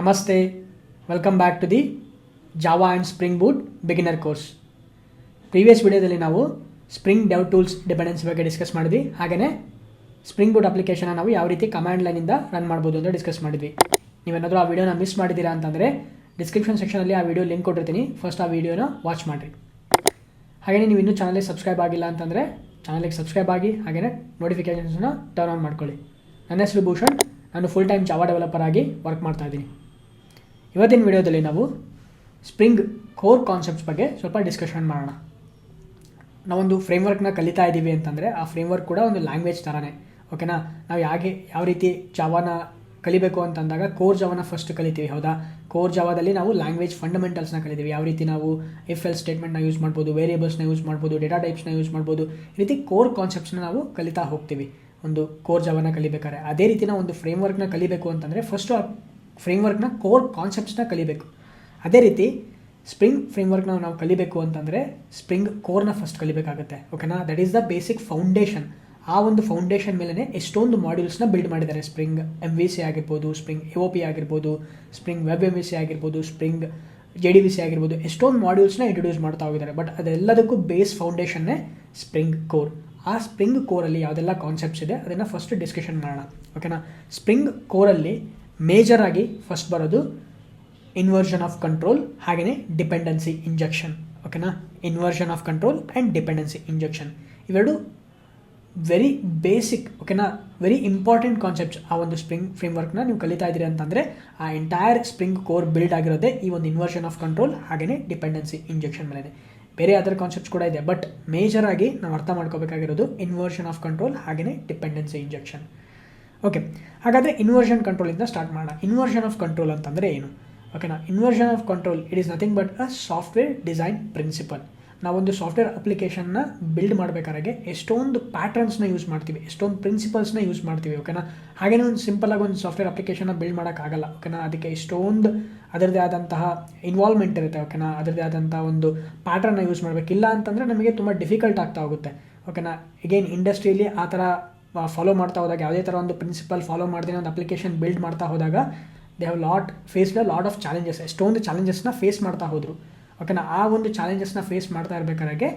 ನಮಸ್ತೆ. Welcome back to the Java and Spring Boot beginner course previous ವಿಡಿಯೋದಲ್ಲಿ ನಾವು spring dev tools dependency ಬಗ್ಗೆ discuss ಮಾಡಿದ್ವಿ. ಹಾಗೆಯೇ ಸ್ಪ್ರಿಂಗ್ ಬೂಟ್ ಅಪ್ಲಿಕೇಶನ್ ನಾವು ಯಾವ ರೀತಿ ಕಮಾಂಡ್ ಲೈನಿಂದ ರನ್ ಮಾಡ್ಬೋದು ಅಂತ ಡಿಸ್ಕಸ್ ಮಾಡಿದ್ವಿ. ನೀವೇನಾದರೂ ಆ ವಿಡಿಯೋನ ಮಿಸ್ ಮಾಡಿದ್ದೀರಾ ಅಂತಂದರೆ ಡಿಸ್ಕ್ರಿಪ್ಷನ್ ಸೆಕ್ಷನಲ್ಲಿ ಆ ವಿಡಿಯೋ ಲಿಂಕ್ ಕೊಟ್ಟಿರ್ತೀನಿ. ಫಸ್ಟ್ ಆ ವಿಡಿಯೋನ ವಾಚ್ ಮಾಡಿರಿ. ಹಾಗೆಯೇ ನೀವು ಇನ್ನೂ ಚಾನಲಿಗೆ ಸಬ್ಸ್ಕ್ರೈಬ್ ಆಗಿಲ್ಲ ಅಂತಂದರೆ ಚಾನಲಿಗೆ ಸಬ್ಸ್ಕ್ರೈಬ್ ಆಗಿ ಹಾಗೆಯೇ ನೋಟಿಫಿಕೇಷನ್ಸ್ನ ಟರ್ನ್ ಆನ್ ಮಾಡ್ಕೊಳ್ಳಿ. ನನ್ನ ಹೆಸರು ಭೂಷಣ್. ನಾನು ಫುಲ್ ಟೈಮ್ ಜಾವಾ ಡೆವಲಪರ್ ಆಗಿ ವರ್ಕ್ ಮಾಡ್ತಾ ಇದ್ದೀನಿ. ಇವತ್ತಿನ ವಿಡಿಯೋದಲ್ಲಿ ನಾವು ಸ್ಪ್ರಿಂಗ್ ಕೋರ್ ಕಾನ್ಸೆಪ್ಟ್ಸ್ ಬಗ್ಗೆ ಸ್ವಲ್ಪ ಡಿಸ್ಕಷನ್ ಮಾಡೋಣ. ನಾವೊಂದು ಫ್ರೇಮ್ವರ್ಕ್ನ ಕಲಿತಾ ಇದ್ದೀವಿ ಅಂತಂದರೆ ಆ ಫ್ರೇಮ್ವರ್ಕ್ ಕೂಡ ಒಂದು ಲ್ಯಾಂಗ್ವೇಜ್ ಥರನೇ ಓಕೆನಾ ನಾವು ಹೇಗೆ ಯಾವ ರೀತಿ ಜಾವಾನ ಕಲಿಬೇಕು ಅಂತಂದಾಗ ಕೋರ್ ಜಾವನ ಫಸ್ಟ್ ಕಲಿತೀವಿ, ಹೌದಾ? ಕೋರ್ ಜಾವಾದಲ್ಲಿ ನಾವು ಲ್ಯಾಂಗ್ವೇಜ್ ಫಂಡಮೆಂಟಲ್ಸ್ನ ಕಲಿತೀವಿ. ಯಾವ ರೀತಿ ನಾವು ಎಫ್ ಎಲ್ ಸ್ಟೇಟ್ಮೆಂಟ್ನ ಯೂಸ್ ಮಾಡ್ಬೋದು ವೇರಿಯೇಬಲ್ಸ್ನ ಯೂಸ್ ಮಾಡ್ಬೋದು ಡೇಟಾ ಟೈಪ್ಸ್ನ ಯೂಸ್ ಮಾಡ್ಬೋದು, ಈ ರೀತಿ ಕೋರ್ ಕಾನ್ಸೆಪ್ಟ್ಸ್ನ ನಾವು ಕಲಿತಾ ಹೋಗ್ತೀವಿ. ಒಂದು ಕೋರ್ ಜಾವನ ಕಲಿಬೇಕಾದ್ರೆ. ಅದೇ ರೀತಿ ನಾವು ಒಂದು ಫ್ರೇಮ್ವರ್ಕ್ನ ಕಲಿಬೇಕು ಅಂತಂದರೆ ಫಸ್ಟು ಆ ಫ್ರೇಮ್ವರ್ಕ್ನ ಕೋರ್ ಕಾನ್ಸೆಪ್ಟ್ಸ್ನ ಕಲಿಬೇಕು. ಅದೇ ರೀತಿ ಸ್ಪ್ರಿಂಗ್ ಫ್ರೇಮ್ವರ್ಕ್ನ ನಾವು ಕಲಿಬೇಕು ಅಂತಂದರೆ ಸ್ಪ್ರಿಂಗ್ ಕೋರ್ನ ಫಸ್ಟ್ ಕಲಿಬೇಕಾಗುತ್ತೆ. ಓಕೆನಾ that is the basic foundation ಆ ಒಂದು ಫೌಂಡೇಶನ್ ಮೇಲೇ ಎಷ್ಟೊಂದು ಮಾಡ್ಯೂಲ್ಸ್ನ ಬಿಲ್ಡ್ ಮಾಡಿದ್ದಾರೆ. ಸ್ಪ್ರಿಂಗ್ ಎಂ ವಿ ಸಿ ಆಗಿರ್ಬೋದು ಸ್ಪ್ರಿಂಗ್ ಎ ಒ ಪಿ ಆಗಿರ್ಬೋದು Spring web M V C ಆಗಿರ್ಬೋದು Spring J D B C ಆಗಿರ್ಬೋದು, ಎಷ್ಟೊಂದು ಮಾಡ್ಯೂಲ್ಸ್ನ ಇಂಟ್ರೊಡ್ಯೂಸ್ ಮಾಡ್ತಾ ಹೋಗಿದ್ದಾರೆ. ಬಟ್ ಅದೆಲ್ಲದಕ್ಕೂ ಬೇಸ್ ಫೌಂಡೇಶನ್ನೇ ಸ್ಪ್ರಿಂಗ್ ಕೋರ್ ಆ ಸ್ಪ್ರಿಂಗ್ ಕೋರಲ್ಲಿ ಯಾವುದೆಲ್ಲ ಕಾನ್ಸೆಪ್ಟ್ಸ್ ಇದೆ, ಅದನ್ನು ಫಸ್ಟ್ ಡಿಸ್ಕಷನ್ ಮಾಡೋಣ. ಓಕೆನಾ ಸ್ಪ್ರಿಂಗ್ ಕೋರಲ್ಲಿ ಮೇಜರ್ ಆಗಿ ಫಸ್ಟ್ ಬರೋದು ಇನ್ವರ್ಷನ್ ಆಫ್ ಕಂಟ್ರೋಲ್ ಹಾಗೆಯೇ ಡಿಪೆಂಡೆನ್ಸಿ ಇಂಜೆಕ್ಷನ್ ಓಕೆನಾ inversion of control and dependency injection ಇವೆರಡು ವೆರಿ ಬೇಸಿಕ್ ಓಕೆನಾ ವೆರಿ ಇಂಪಾರ್ಟೆಂಟ್ ಕಾನ್ಸೆಪ್ಟ್ಸ್ ಆ ಒಂದು ಸ್ಪ್ರಿಂಗ್ ಫ್ರೇಮ್ವರ್ಕ್ನ ನೀವು ಕಲಿತಾ ಇದ್ದೀರಿ ಅಂತಂದರೆ ಆ ಎಂಟೈರ್ ಸ್ಪ್ರಿಂಗ್ ಕೋರ್ ಬಿಲ್ಡ್ ಆಗಿರೋದೇ ಈ ಒಂದು ಇನ್ವರ್ಷನ್ ಆಫ್ ಕಂಟ್ರೋಲ್ ಹಾಗೆಯೇ ಡಿಪೆಂಡೆನ್ಸಿ ಇಂಜೆಕ್ಷನ್ ಮೇಲೆ ಬೇರೆ ಅದರ್ ಕಾನ್ಸೆಪ್ಟ್ಸ್ ಕೂಡ ಇದೆ ಬಟ್ ಮೇಜರ್ ಆಗಿ ನಾವು ಅರ್ಥ ಮಾಡ್ಕೋಬೇಕಾಗಿರೋದು ಇನ್ವರ್ಷನ್ ಆಫ್ ಕಂಟ್ರೋಲ್ ಹಾಗೆಯೇ ಡಿಪೆಂಡೆನ್ಸಿ ಇಂಜೆಕ್ಷನ್ ಓಕೆ ಹಾಗಾದರೆ ಇನ್ವರ್ಷನ್ ಕಂಟ್ರೋಲಿಂದ ಸ್ಟಾರ್ಟ್ ಮಾಡೋಣ. ಇನ್ವರ್ಷನ್ ಆಫ್ ಕಂಟ್ರೋಲ್ ಅಂತಂದರೆ ಏನು? ಓಕೆನಾ inversion of control it is nothing but a software design principle ನಾವೊಂದು ಸಾಫ್ಟ್ವೇರ್ ಅಪ್ಲಿಕೇಶನ್ನ ಬಿಲ್ಡ್ ಮಾಡಬೇಕಾದ್ರೆ ಎಷ್ಟೊಂದು ಪ್ಯಾಟರ್ನ್ಸ್ನ ಯೂಸ್ ಮಾಡ್ತೀವಿ, ಎಷ್ಟೊಂದು ಪ್ರಿನ್ಸಿಪಲ್ಸ್ನ ಯೂಸ್ ಮಾಡ್ತೀವಿ ಓಕೆನಾ ಹಾಗೇನೇ ಒಂದು ಸಿಂಪಲಾಗಿ ಒಂದು ಸಾಫ್ಟ್ವೇರ್ ಅಪ್ಲಿಕೇಶನ್ನ ಬಿಲ್ಡ್ ಮಾಡೋಕ್ಕಾಗಲ್ಲ ಓಕೆನಾ ಅದಕ್ಕೆ ಎಷ್ಟೊಂದು ಅದರದೇ ಆದಂತಹ ಇನ್ವಾಲ್ವ್ಮೆಂಟ್ ಇರುತ್ತೆ ಓಕೆನಾ ಅದರದೇ ಆದಂಥ ಒಂದು ಪ್ಯಾಟರ್ನ ಯೂಸ್ ಮಾಡಬೇಕಿಲ್ಲ ಅಂತಂದರೆ ನಮಗೆ ತುಂಬ ಡಿಫಿಕಲ್ಟ್ ಆಗ್ತಾ ಹೋಗುತ್ತೆ ಓಕೆನಾ ಎಗೇನ್ ಇಂಡಸ್ಟ್ರಿಯಲ್ಲಿ ಆ ಥರ ಫಾಲೋ ಮಾಡ್ತಾ ಹೋದಾಗ, ಯಾವುದೇ ಥರ ಒಂದು ಪ್ರಿನ್ಸಿಪಲ್ ಫಾಲೋ ಮಾಡ್ತೀನಿ ಒಂದು ಅಪ್ಲಿಕೇಶನ್ ಬಿಲ್ಡ್ ಮಾಡ್ತಾ ಹೋದಾಗ they have lot faced lot of challenges ಎಷ್ಟೊಂದು ಚಾಲೆಂಜಸ್ನ ಫೇಸ್ ಮಾಡ್ತಾ ಹೋದರು. ಓಕೆನಾ ಆ ಒಂದು ಚಾಲೆಂಜಸ್ನ ಫೇಸ್ ಮಾಡ್ತಾ ಇರಬೇಕಾದ್ರೆ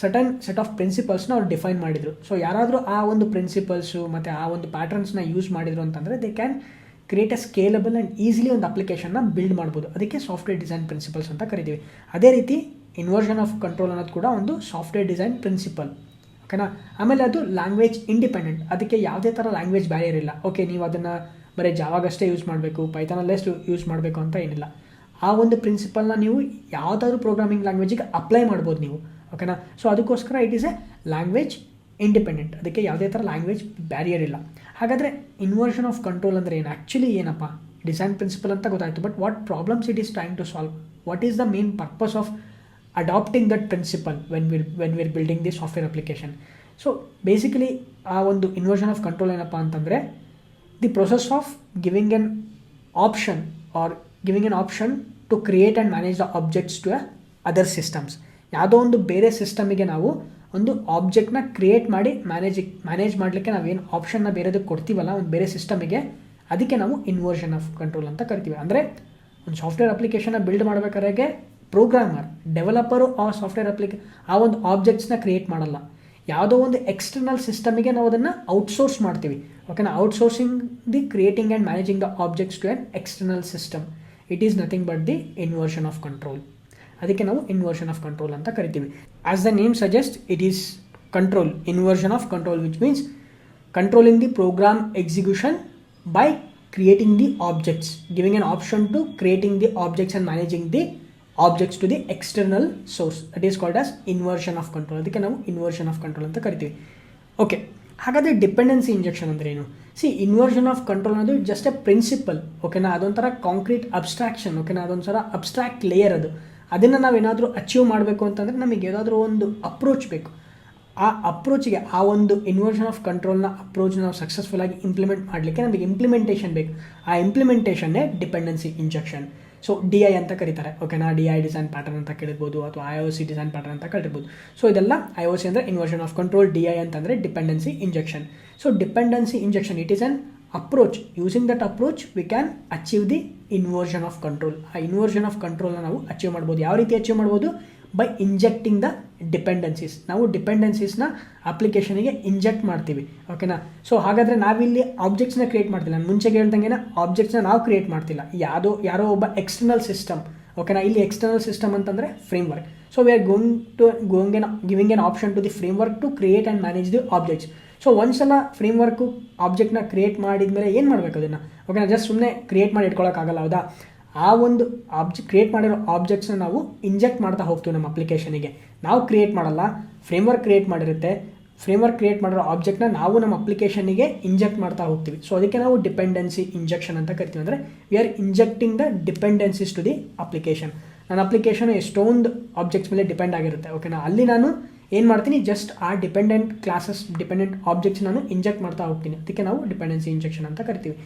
ಸಟನ್ ಸೆಟ್ ಆಫ್ ಪ್ರಿನ್ಸಿಪಲ್ಸ್ನ ಅವ್ರು ಡಿಫೈನ್ ಮಾಡಿದರು. ಸೊ ಯಾರಾದರೂ ಆ ಒಂದು ಪ್ರಿನ್ಸಿಪಲ್ಸು ಮತ್ತು ಆ ಒಂದು ಪ್ಯಾಟರ್ನ್ಸ್ನ ಯೂಸ್ ಮಾಡಿದರು ಅಂತಂದರೆ they can create a scalable and easily ಒಂದು ಅಪ್ಲಿಕೇಶನ್ನ ಬಿಲ್ಡ್ ಮಾಡ್ಬೋದು. ಅದಕ್ಕೆ ಸಾಫ್ಟ್ವೇರ್ ಡಿಸೈನ್ ಪ್ರಿನ್ಸಿಪಲ್ಸ್ ಅಂತ ಕರಿತೀವಿ. ಅದೇ ರೀತಿ ಇನ್ವರ್ಷನ್ ಆಫ್ ಕಂಟ್ರೋಲ್ ಅನ್ನೋದು ಕೂಡ ಒಂದು ಸಾಫ್ಟ್ವೇರ್ ಡಿಸೈನ್ ಪ್ರಿನ್ಸಿಪಲ್ ಓಕೆನಾ ಆಮೇಲೆ ಅದು ಲ್ಯಾಂಗ್ವೇಜ್ ಇಂಡಿಪೆಂಡೆಂಟ್ ಅದಕ್ಕೆ ಯಾವುದೇ ಥರ ಲ್ಯಾಂಗ್ವೇಜ್ ಬ್ಯಾರಿಯರ್ ಇಲ್ಲ. ಓಕೆ ನೀವು ಅದನ್ನು ಬರೀ ಜಾವಾಗಷ್ಟೇ ಯೂಸ್ ಮಾಡಬೇಕು ಪೈಥಾನಲ್ಲೇ ಯೂಸ್ ಮಾಡಬೇಕು ಅಂತ ಏನಿಲ್ಲ. ಆ ಒಂದು ಪ್ರಿನ್ಸಿಪಲ್ನ ನೀವು ಯಾವುದಾದ್ರೂ ಪ್ರೋಗ್ರಾಮಿಂಗ್ ಲ್ಯಾಂಗ್ವೇಜಿಗೆ ಅಪ್ಲೈ ಮಾಡ್ಬೋದು ನೀವು. ಓಕೆನಾ ಸೊ ಅದಕ್ಕೋಸ್ಕರ it is a language independent ಅದಕ್ಕೆ ಯಾವುದೇ ಥರ ಲ್ಯಾಂಗ್ವೇಜ್ ಬ್ಯಾರಿಯರ್ ಇಲ್ಲ. ಹಾಗಾದರೆ ಇನ್ವರ್ಷನ್ ಆಫ್ ಕಂಟ್ರೋಲ್ ಅಂದರೆ ಏನು? ಆ್ಯಕ್ಚುಲಿ ಏನಪ್ಪ? ಡಿಸೈನ್ ಪ್ರಿನ್ಸಿಪಲ್ ಅಂತ ಗೊತ್ತಾಯಿತು. But what problems it is trying to solve what is the main purpose of adapting that principle when we're when we're building the software application so basically ಆ ಒಂದು inversion of control ಏನಪ್ಪ ಅಂತಂದರೆ the process of giving an option or giving an option to create and manage the objects to other systems ಯಾವುದೋ ಒಂದು ಬೇರೆ ಸಿಸ್ಟಮಿಗೆ ನಾವು ಒಂದು ಆಬ್ಜೆಕ್ಟ್ನ ಕ್ರಿಯೇಟ್ ಮಾಡಿ ಮ್ಯಾನೇಜ್ ಮ್ಯಾನೇಜ್ ಮಾಡಲಿಕ್ಕೆ ನಾವೇನು ಆಪ್ಷನ್ನ ಬೇರೆದಕ್ಕೆ ಕೊಡ್ತೀವಲ್ಲ, ಒಂದು ಬೇರೆ ಸಿಸ್ಟಮಿಗೆ ಅದಕ್ಕೆ ನಾವು ಇನ್ವರ್ಷನ್ ಆಫ್ ಕಂಟ್ರೋಲ್ ಅಂತ ಕರಿತೀವಿ. ಅಂದರೆ, ಒಂದು ಸಾಫ್ಟ್ವೇರ್ ಅಪ್ಲಿಕೇಶನ್ನ ಬಿಲ್ಡ್ ಮಾಡಬೇಕಾದ್ರೆ ಪ್ರೋಗ್ರಾಮರ್, ಡೆವಲಪರು ಆ ಸಾಫ್ಟ್ವೇರ್ ಅಪ್ಲಿಕೇ, ಆ ಒಂದು ಆಬ್ಜೆಕ್ಟ್ಸ್ನ ಕ್ರಿಯೇಟ್ ಮಾಡಲ್ಲ. ಯಾವುದೋ ಒಂದು ಎಕ್ಸ್ಟರ್ನಲ್ ಸಿಸ್ಟಮಿಗೆ ನಾವು ಅದನ್ನು ಔಟ್ಸೋರ್ಸ್ ಮಾಡ್ತೀವಿ. ಓಕೆನಾ outsourcing the creating and managing the objects to an external system it is nothing but the inversion of control ಅದಕ್ಕೆ ನಾವು ಇನ್ವರ್ಷನ್ ಆಫ್ ಕಂಟ್ರೋಲ್ ಅಂತ ಕರಿತೀವಿ. As the name suggest it is control inversion of control which means controlling the program execution by creating the objects giving an option to creating the objects and managing the objects to the external source that is called as inversion of control ಅದಕ್ಕೆ ನಾವು inversion of control ಅಂತ ಕರಿತೀವಿ. Okay ಹಾಗಾದರೆ dependency injection ಅಂದರೆ ಏನು? See inversion of control ಅನ್ನೋದು just a principle ಓಕೆನಾ ಅದೊಂಥರ ಕಾಂಕ್ರೀಟ್ ಅಬ್ಸ್ಟ್ರಾಕ್ಷನ್ ಓಕೆನಾ ಅದೊಂಥರ ಅಬ್ಸ್ಟ್ರಾಕ್ಟ್ ಲೇಯರ್ ಅದು. ಅದನ್ನು ನಾವೇನಾದರೂ ಅಚೀವ್ ಮಾಡಬೇಕು ಅಂತಂದರೆ ನಮಗೆ ಯಾವುದಾದ್ರೂ ಒಂದು ಅಪ್ರೋಚ್ ಬೇಕು. ಆ ಅಪ್ರೋಚಿಗೆ ಆ ಒಂದು ಇನ್ವರ್ಷನ್ ಆಫ್ ಕಂಟ್ರೋಲ್ನ ಅಪ್ರೋಚ್ ನಾವು ಸಕ್ಸಸ್ಫುಲ್ಲಾಗಿ ಇಂಪ್ಲಿಮೆಂಟ್ ಮಾಡಲಿಕ್ಕೆ ನಮಗೆ ಇಂಪ್ಲಿಮೆಂಟೇಷನ್ ಬೇಕು. ಆ ಇಂಪ್ಲಿಮೆಂಟೇಷನ್ನೇ dependency injection so D I ಅಂತ ಕರೀತಾರೆ. ಓಕೆನಾ ಡಿ ಐ ಡಿಸೈನ್ ಪ್ಯಾಟರ್ನ್ ಅಂತ ಕೇಳಿರ್ಬೋದು ಅಥವಾ I O C design pattern ಅಂತ ಕಳಿರ್ಬೋದು ಸೊ ಇದೆಲ್ಲ ಐ ಒ ಸಿ ಅಂದರೆ inversion of control D I ಅಂತಂದರೆ dependency injection so dependency injection it is an approach using that approach we can achieve the inversion of control ಆ inversion of ಕಂಟ್ರೋಲ್ನ ನಾವು achieve ಮಾಡ್ಬೋದು. ಯಾವ ರೀತಿ achieve ಮಾಡ್ಬೋದು? By injecting the dependencies ನಾವು ಡಿಪೆಂಡೆನ್ಸೀಸ್ನ ಅಪ್ಲಿಕೇಶನಿಗೆ inject ಮಾಡ್ತೀವಿ. ಓಕೆನಾ ಸೊ ಹಾಗಾದರೆ ನಾವಿಲ್ಲಿ ಆಬ್ಜೆಕ್ಟ್ಸ್ನ ಕ್ರಿಯೇಟ್ ಮಾಡ್ತಿಲ್ಲ. ನಾನು ಮುಂಚೆಗೆ ಹೇಳ್ದಂಗೆ ಆಬ್ಜೆಕ್ಟ್ಸ್ನ ನಾವು ಕ್ರಿಯೇಟ್ ಮಾಡ್ತಿಲ್ಲ. ಯಾವುದೋ, ಯಾರೋ ಒಬ್ಬ ಎಕ್ಸ್ಟರ್ನಲ್ ಸಿಸ್ಟಮ್ ಓಕೆನಾ ಇಲ್ಲಿ ಎಕ್ಸ್ಟರ್ನಲ್ ಸಿಸ್ಟಮ್ ಅಂತಂದರೆ framework so we are going to going an giving an option to the framework to create and manage the objects so ಒಂದ್ಸಲ ಫ್ರೇಮ್ ವರ್ಕು ಆಬ್ಜೆಕ್ಟ್ನ ಕ್ರಿಯೇಟ್ ಮಾಡಿದ ಮೇಲೆ ಏನು ಮಾಡಬೇಕು ಅದನ್ನು? ಓಕೆನಾ ಜಸ್ಟ್ ಸುಮ್ಮನೆ ಕ್ರಿಯೇಟ್ ಮಾಡಿ ಇಟ್ಕೊಳ್ಳೋಕ್ಕಾಗಲ್ಲ ಹೌದಾ? ಆ ಒಂದು ಆಬ್ಜೆಕ್ಟ್ ಕ್ರಿಯೇಟ್ ಮಾಡಿರೋ ಆಬ್ಜೆಕ್ಟ್ಸ್ನ ನಾವು ಇಂಜೆಕ್ಟ್ ಮಾಡ್ತಾ ಹೋಗ್ತೀವಿ ನಮ್ಮ ಅಪ್ಲಿಕೇಶನಿಗೆ ನಾವು ಕ್ರಿಯೇಟ್ ಮಾಡಲ್ಲ ಫ್ರೇಮ್ ವರ್ಕ್ ಕ್ರಿಯೇಟ್ ಮಾಡಿರುತ್ತೆ. ಫ್ರೇಮ್ ವರ್ಕ್ ಕ್ರಿಯೇಟ್ ಮಾಡಿರೋ ಆಬ್ಜೆಕ್ಟ್ನ ನಾವು ನಮ್ಮ ಅಪ್ಲಿಕೇಶನಿಗೆ ಇಂಜೆಕ್ಟ್ ಮಾಡ್ತಾ ಹೋಗ್ತೀವಿ. ಸೊ ಅದಕ್ಕೆ ನಾವು ಡಿಪೆಂಡೆನ್ಸಿ ಇಂಜೆಕ್ಷನ್ ಅಂತ ಕರಿತೀವಿ. ಅಂದರೆ we are injecting the dependencies to the application ನನ್ನ ಅಪ್ಲಿಕೇಶನ್ ಎಷ್ಟೊಂದು ಆಬ್ಜೆಕ್ಟ್ಸ್ ಮೇಲೆ ಡಿಪೆಂಡ್ ಆಗಿರುತ್ತೆ. ಓಕೆನಾ ಅಲ್ಲಿ ನಾನು ಏನು ಮಾಡ್ತೀನಿ? ಜಸ್ಟ್ ಆ ಡಿಪೆಂಡೆಂಟ್ ಕ್ಲಾಸಸ್ ಡಿಪೆಂಡೆಂಟ್ ಆಬ್ಜೆಕ್ಟ್ಸ್ ನಾನು ಇಂಜೆಕ್ಟ್ ಮಾಡ್ತಾ ಹೋಗ್ತೀನಿ. ಅದಕ್ಕೆ ನಾವು ಡಿಪೆಂಡೆನ್ಸಿ ಇಂಜೆಕ್ಷನ್ ಅಂತ ಕರಿತೀವಿ.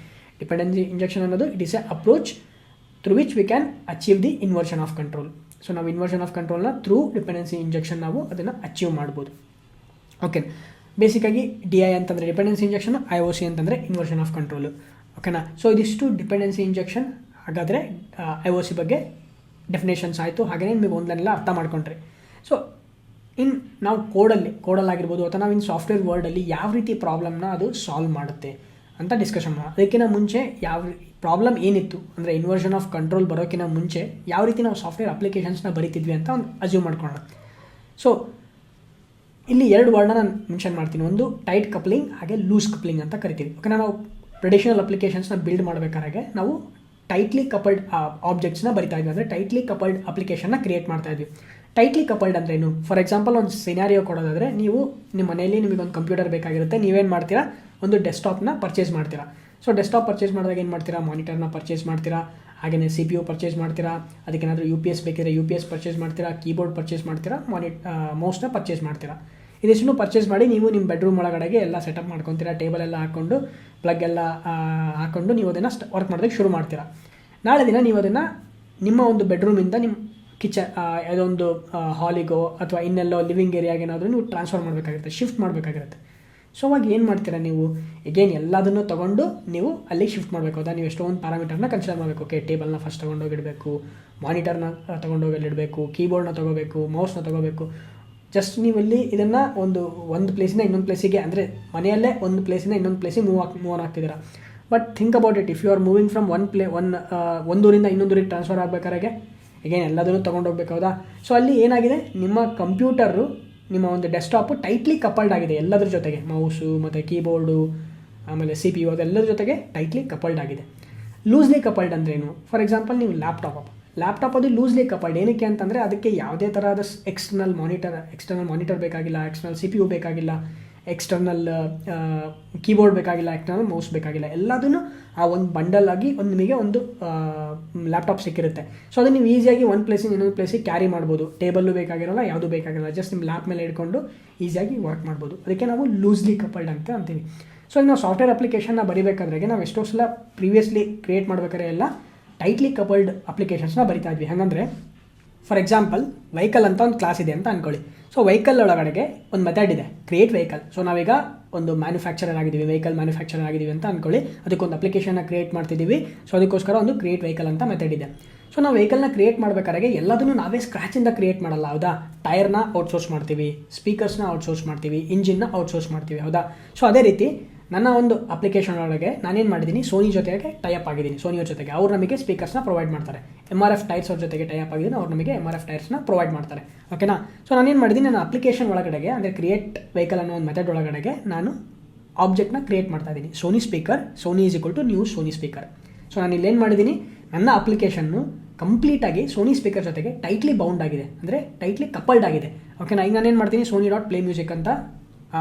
ಡಿಪೆಂಡೆನ್ಸಿ ಇಂಜೆಕ್ಷನ್ ಅನ್ನೋದು it is a approach through which we can achieve the inversion of control so ನಾವು ಇನ್ವರ್ಷನ್ ಆಫ್ ಕಂಟ್ರೋಲ್ನ ಥ್ರೂ ಡಿಪೆಂಡೆನ್ಸಿ ಇಂಜೆಕ್ಷನ್ ನಾವು ಅದನ್ನು ಅಚೀವ್ ಮಾಡ್ಬೋದು. ಓಕೆ ಬೇಸಿಕಾಗಿ ಡಿ ಐ ಅಂತಂದರೆ dependency injection I O C ಅಂತಂದರೆ ಇನ್ವರ್ಷನ್ ಆಫ್ ಕಂಟ್ರೋಲು ಓಕೆನಾ so ಇದಿಷ್ಟು dependency injection ಹಾಗಾದರೆ ಐ ಒ ಸಿ ಬಗ್ಗೆ ಡೆಫಿನೇಷನ್ಸ್ ಆಯಿತು. ಹಾಗೆಯೇ ನಿಮಗೆ ಒಂದನ್ನೆಲ್ಲ ಅರ್ಥ ಮಾಡ್ಕೊಂಡ್ರಿ. ಸೊ ಇನ್ ನಾವು ಕೋಡಲ್ಲಿ ಕೋಡಲ್ಲಾಗಿರ್ಬೋದು ಅಥವಾ ನಾವು ಇನ್ನು ಸಾಫ್ಟ್ವೇರ್ ವರ್ಲ್ಡಲ್ಲಿ ಯಾವ ರೀತಿ ಪ್ರಾಬ್ಲಮ್ನ ಅದು ಸಾಲ್ವ್ ಮಾಡುತ್ತೆ ಅಂತ ಡಿಸ್ಕಷನ್ ಮಾಡೋಣ. ಅದಕ್ಕಿಂತ ಮುಂಚೆ ಯಾವ ಪ್ರಾಬ್ಲಮ್ ಏನಿತ್ತು? ಅಂದರೆ ಇನ್ವರ್ಷನ್ ಆಫ್ ಕಂಟ್ರೋಲ್ ಬರೋಕ್ಕಿಂತ ಮುಂಚೆ ಯಾವ ರೀತಿ ನಾವು ಸಾಫ್ಟ್ವೇರ್ ಅಪ್ಲಿಕೇಶನ್ಸ್ನ ಬರಿತಿದ್ವಿ ಅಂತ ಒಂದು ಅಸ್ಯೂಮ್ ಮಾಡ್ಕೊಳ್ಳೋಣ. ಸೊ ಇಲ್ಲಿ ಎರಡು ವರ್ಡ್ನ ನಾನು ಮೆನ್ಷನ್ ಮಾಡ್ತೀನಿ. ಒಂದು ಟೈಟ್ ಕಪ್ಲಿಂಗ್ ಹಾಗೆ ಲೂಸ್ ಕಪ್ಲಿಂಗ್ ಅಂತ ಕರಿತೀವಿ. ಓಕೆ ನಾವು ಟ್ರೆಡಿಷನಲ್ ಅಪ್ಲಿಕೇಶನ್ಸ್ನ ಬಿಲ್ಡ್ ಮಾಡಬೇಕಾದ್ರೆ ನಾವು ಟೈಟ್ಲಿ ಕಪಲ್ಡ್ ಆಬ್ಜೆಕ್ಟ್ಸ್ನ ಬರಿತಾ ಇದ್ವಿ. ಅಂದರೆ ಟೈಟ್ಲಿ ಕಪಲ್ಡ್ ಅಪ್ಲಿಕೇಶನ್ನ ಕ್ರಿಯೇಟ್ ಮಾಡ್ತಾ ಇದ್ವಿ. ಟೈಟ್ಲಿ ಕಪಲ್ಡ್ ಅಂದ್ರೆ ಏನು? ಫಾರ್ ಎಕ್ಸಾಂಪಲ್ ಒಂದು ಸಿನಾರಿಯೋ ಕೊಡೋದಾದರೆ, ನೀವು ನಿಮ್ಮ ಮನೆಯಲ್ಲಿ ನಿಮಗೆ ಒಂದು ಕಂಪ್ಯೂಟರ್ ಬೇಕಾಗಿರುತ್ತೆ, ನೀವೇನು ಮಾಡ್ತೀರಾ? ಒಂದು ಡೆಸ್ಕ್ಟಾಪ್ನ ಪರ್ಚೇಸ್ ಮಾಡ್ತೀರಾ. ಸೊ ಡೆಸ್ಕ್ಟಾಪ್ ಪರ್ಚೇಸ್ ಮಾಡಿದಾಗ ಏನು ಮಾಡ್ತೀರಾ? ಮಾನಿಟರ್ನ ಪರ್ಚೇಸ್ ಮಾಡ್ತೀರಾ? ಹಾಗೆಯೇ ಸಿ ಪಿ ಯು ಪರ್ಚೇಸ್ ಮಾಡ್ತೀರಾ? ಅದಕ್ಕೇನಾದರೂ ಯು ಪಿ ಎಸ್ ಬೇಕಿದ್ರೆ ಯು ಪಿ ಎಸ್ ಪರ್ಚೇಸ್ ಮಾಡ್ತೀರಾ? ಕೀಬೋರ್ಡ್ ಪರ್ಚೇಸ್ ಮಾಡ್ತೀರಾ? ಮಾನಿ ಮೌಸ್ನ ಪರ್ಚೇಸ್ ಮಾಡ್ತೀರಾ? ಇದಿಷ್ಟು ಪರ್ಚೇಸ್ ಮಾಡಿ ನೀವು ನಿಮ್ಮ ಬೆಡ್ರೂಮ್ ಒಳಗಡೆಗೆ ಎಲ್ಲ ಸೆಟಪ್ ಮಾಡ್ಕೊತೀರಾ? ಟೇಬಲ್ ಎಲ್ಲ ಹಾಕ್ಕೊಂಡು ಪ್ಲಗ್ ಎಲ್ಲ ಹಾಕ್ಕೊಂಡು ನೀವು ಅದನ್ನು ವರ್ಕ್ ಮಾಡೋದಕ್ಕೆ ಶುರು ಮಾಡ್ತೀರಾ? ನಾಳೆ ದಿನ ನೀವು ಅದನ್ನು ನಿಮ್ಮ ಒಂದು ಬೆಡ್ರೂಮಿಂದ ನಿಮ್ಮ ಕಿಚನ್ ಯಾವುದೋ ಒಂದು ಹಾಲಿಗೋ ಅಥವಾ ಇನ್ನೆಲ್ಲೋ ಲಿವಿಂಗ್ ಏರಿಯಾಗೆ ಏನಾದರೂ ನೀವು ಟ್ರಾನ್ಸ್ಫರ್ ಮಾಡಬೇಕಾಗಿರುತ್ತೆ ಶಿಫ್ಟ್ ಮಾಡಬೇಕಾಗಿರುತ್ತೆ. ಸೊ ಅವಾಗ ಏನು ಮಾಡ್ತೀರಾ ನೀವು? ಎಗೇನ್ ಎಲ್ಲದನ್ನು ತೊಗೊಂಡು ನೀವು ಅಲ್ಲಿಗೆ ಶಿಫ್ಟ್ ಮಾಡಬೇಕು. ಹೌದಾ? ನೀವು ಎಷ್ಟೊಂದು ಪ್ಯಾರಾಮೀಟರ್ನ ಕನ್ಸಿಡರ್ ಮಾಡಬೇಕು. ಓಕೆ ಟೇಬಲ್ನ ಫಸ್ಟ್ ತೊಗೊಂಡೋಗಿ ಇಡಬೇಕು ಮಾನಿಟರ್ನ ತೊಗೊಂಡೋಗಿ ಇಡಬೇಕು ಕೀಬೋರ್ಡ್ನ ತೊಗೋಬೇಕು ಮೌಸ್ನ ತೊಗೋಬೇಕು. ಜಸ್ಟ್ ನೀವು ಇಲ್ಲಿ ಇದನ್ನು ಒಂದು ಒಂದು ಪ್ಲೇಸಿಂದ ಇನ್ನೊಂದು ಪ್ಲೇಸಿಗೆ ಅಂದರೆ ಮನೆಯಲ್ಲೇ ಒಂದು ಪ್ಲೇಸಿಂದ ಇನ್ನೊಂದು ಪ್ಲೇಸಿಗೆ ಮೂವ್ ಆಗಿ move ಆಗ್ತಿದ್ದೀರಾ but think about it if you are moving from one play one ಒಂದೂರಿಂದ ಇನ್ನೊಂದೂರಿಗೆ ಟ್ರಾನ್ಸ್ಫರ್ ಆಗಬೇಕಾದ್ರೆ ಈಗೇನು ಎಲ್ಲದನ್ನು ತೊಗೊಂಡೋಗ್ಬೇಕು ಹೌದಾ? ಸೊ ಅಲ್ಲಿ ಏನಾಗಿದೆ? ನಿಮ್ಮ ಕಂಪ್ಯೂಟರು ನಿಮ್ಮ ಒಂದು ಡೆಸ್ಕ್ಟಾಪು ಟೈಟ್ಲಿ ಕಪಲ್ಡ್ ಆಗಿದೆ, ಎಲ್ಲದರ ಜೊತೆಗೆ. ಮೌಸು ಮತ್ತು ಕೀಬೋರ್ಡು ಆಮೇಲೆ ಸಿ ಪಿ ಯು ಜೊತೆಗೆ ಟೈಟ್ಲಿ ಕಪಲ್ಡ್ ಆಗಿದೆ. ಲೂಸ್ಲಿ ಕಪಲ್ಡ್ ಅಂದ್ರೇನು? ಫಾರ್ ಎಕ್ಸಾಂಪಲ್ ನೀವು ಲ್ಯಾಪ್ಟಾಪ್ ಲ್ಯಾಪ್ಟಾಪ್ ಅದು ಲೂಸ್ಲಿ ಕಪಲ್ಡ್ ಏನಕ್ಕೆ ಅಂತಂದರೆ, ಅದಕ್ಕೆ ಯಾವುದೇ ಥರದ ಎಕ್ಸ್ಟರ್ನಲ್ ಮಾನಿಟರ್ ಎಕ್ಸ್ಟರ್ನಲ್ ಮಾನಿಟರ್ ಬೇಕಾಗಿಲ್ಲ ಎಕ್ಸ್ಟರ್ನಲ್ ಸಿ ಪಿ ಯು ಬೇಕಾಗಿಲ್ಲ. ಎಕ್ಸ್ಟರ್ನಲ್ ಕೀಬೋರ್ಡ್ ಬೇಕಾಗಿಲ್ಲ ಎಕ್ಸ್ಟರ್ನಲ್ ಮೌಸ್ ಬೇಕಾಗಿಲ್ಲ, ಎಲ್ಲದನ್ನು ಆ ಒಂದು ಬಂಡಲ್ ಆಗಿ ಒಂದು ನಿಮಗೆ ಒಂದು ಲ್ಯಾಪ್ಟಾಪ್ ಸಿಕ್ಕಿರುತ್ತೆ. ಸೊ ಅದನ್ನು ನೀವು ಈಸಿಯಾಗಿ ಒಂದು ಪ್ಲೇಸಿಂದ ಇನ್ನೊಂದು ಪ್ಲೇಸಿಗೆ ಕ್ಯಾರಿ ಮಾಡ್ಬೋದು. ಟೇಬಲ್ಲು ಬೇಕಾಗಿರಲ್ಲ, ಯಾವುದು ಬೇಕಾಗಿರಲ್ಲ ಜಸ್ಟ್ ನಿಮ್ಮ ಲ್ಯಾಪ್ ಮೇಲೆ ಇಟ್ಕೊಂಡು ಈಸಿಯಾಗಿ ವರ್ಕ್ ಮಾಡ್ಬೋದು. ಅದಕ್ಕೆ ನಾವು ಲೂಸ್ಲಿ ಕಪಲ್ಡ್ ಅಂತ ಅಂತೀವಿ. ಸೊ ಈಗ ನಾವು ಸಾಫ್ಟ್ವೇರ್ ಅಪ್ಲಿಕೇಶನ್ನ ಬರಿಬೇಕಾದ್ರೆ ನಾವು ಎಷ್ಟೋ ಸಲ ಪ್ರೀವಿಯಸ್ಲಿ ಕ್ರಿಯೇಟ್ ಮಾಡ್ಬೇಕಾದ್ರೆ ಎಲ್ಲ ಟೈಟ್ಲಿ ಕಪಲ್ಡ್ ಅಪ್ಲಿಕೇಶನ್ಸ್ನ ಬರಿತಾ ಇದ್ವಿ. ಹಾಗಂದ್ರೆ ಫಾರ್ ಎಕ್ಸಾಂಪಲ್ ವೆಹಿಕಲ್ ಅಂತ ಒಂದು ಕ್ಲಾಸ್ ಇದೆ ಅಂತ ಅನ್ಕೊಳ್ಳಿ. ಸೊ ವೆಹಿಕಲ್ ಒಳಗಡೆಗೆ ಒಂದು ಮೆಥಡ್ ಇದೆ. ಕ್ರಿಯೇಟ್ ವೆಹಿಕಲ್ ಸೊ ನಾವೀಗ ಒಂದು ಮ್ಯಾನುಫ್ಯಾಕ್ಚರರ್ ಆಗಿದ್ದೀವಿ ವೆಹಿಕಲ್ ಮ್ಯಾನುಫ್ಯಾಕ್ಚರರ್ ಆಗಿದ್ದೀವಿ ಅಂತ ಅನ್ಕೊಳ್ಳಿ. ಅದಕ್ಕೊಂದು ಅಪ್ಲಿಕೇಶನ್ನ ಕ್ರಿಯೇಟ್ ಮಾಡ್ತಿದ್ದೀವಿ. ಸೊ ಅದಕ್ಕೋಸ್ಕರ ಒಂದು ಕ್ರಿಯೇಟ್ ವೆಹಿಕಲ್ ಅಂತ ಮೆಥಡ್ ಇದೆ. ಸೊ ನಾವು ವೆಹಿಕಲ್ನ ಕ್ರಿಯೇಟ್ ಮಾಡಬೇಕಾದ್ರೆ ಎಲ್ಲದನ್ನು ನಾವೇ ಸ್ಕ್ರ್ಯಾಚಿಂದ ಕ್ರಿಯೇಟ್ ಮಾಡಲ್ಲ, ಹೌದಾ? ಟೈರ್ನ ಔಟ್ಸೋರ್ಸ್ ಮಾಡ್ತೀವಿ ಸ್ಪೀಕರ್ಸ್ನ ಔಟ್ಸೋರ್ಸ್ ಮಾಡ್ತೀವಿ ಇಂಜಿನ್ನ ಔಟ್ಸೋರ್ಸ್ ಮಾಡ್ತೀವಿ, ಹೌದಾ? ಸೊ ಅದೇ ರೀತಿ ನನ್ನ ಒಂದು ಅಪ್ಲಿಕೇಶನ್ ಒಳಗೆ ನಾನೇನು ಮಾಡಿದ್ದೀನಿ ಸೋನಿ ಜೊತೆಗೆ ಟೈಅಪ್ ಆಗಿದ್ದೀನಿ ಸೋನಿಯ ಜೊತೆಗೆ. ಅವ್ರು ನಮಗೆ ಸ್ಪೀಕರ್ಸ್ನ ಪ್ರೊವೈಡ್ ಮಾಡ್ತಾರೆ. ಎಂ ಆರ್ ಎಫ್ ಟೈರ್ಸ್ ಅವ್ರ ಜೊತೆಗೆ ಟೈಅಪ್ ಆಗಿದ್ದೀನಿ ಅವ್ರು ನಮಗೆ ಎಂ ಆರ್ ಎಫ್ ಟೈರ್ಸ್ನ ಪ್ರೊವೈಡ್ ಮಾಡ್ತಾರೆ. ಓಕೆನಾ ಸೊ ನಾನೇನು ಮಾಡಿದ್ದೀನಿ ನನ್ನ ಅಪ್ಲಿಕೇಶನ್ ಒಳಗಡೆಗೆ, ಅಂದರೆ ಕ್ರಿಯೇಟ್ ವೆಹಿಕಲ್ ಅನ್ನೋ ಒಂದು ಮೆಥಡ್ ಒಳಗಡೆಗೆ ನಾನು ಆಬ್ಜೆಕ್ಟ್ನ ಕ್ರಿಯೇಟ್ ಮಾಡ್ತಾ ಇದ್ದೀನಿ Sony speaker Sony is equal to new Sony speaker so ನಾನು ಇಲ್ಲೇನು ಮಾಡಿದ್ದೀನಿ ನನ್ನ ಅಪ್ಲಿಕೇಶನ್ನು ಕಂಪ್ಲೀಟಾಗಿ ಸೋನಿ ಸ್ಪೀಕರ್ ಜೊತೆಗೆ ಟೈಟ್ಲಿ ಬೌಂಡ್ ಆಗಿದೆ. ಅಂದರೆ ಟೈಟ್ಲಿ ಕಪಲ್ಡ್ ಆಗಿದೆ. ಓಕೆನಾ ಈಗ ನಾನೇನು ಮಾಡ್ತೀನಿ? ಸೋನಿ ಡಾಟ್ ಪ್ಲೇ ಮ್ಯೂಸಿಕ್ ಅಂತ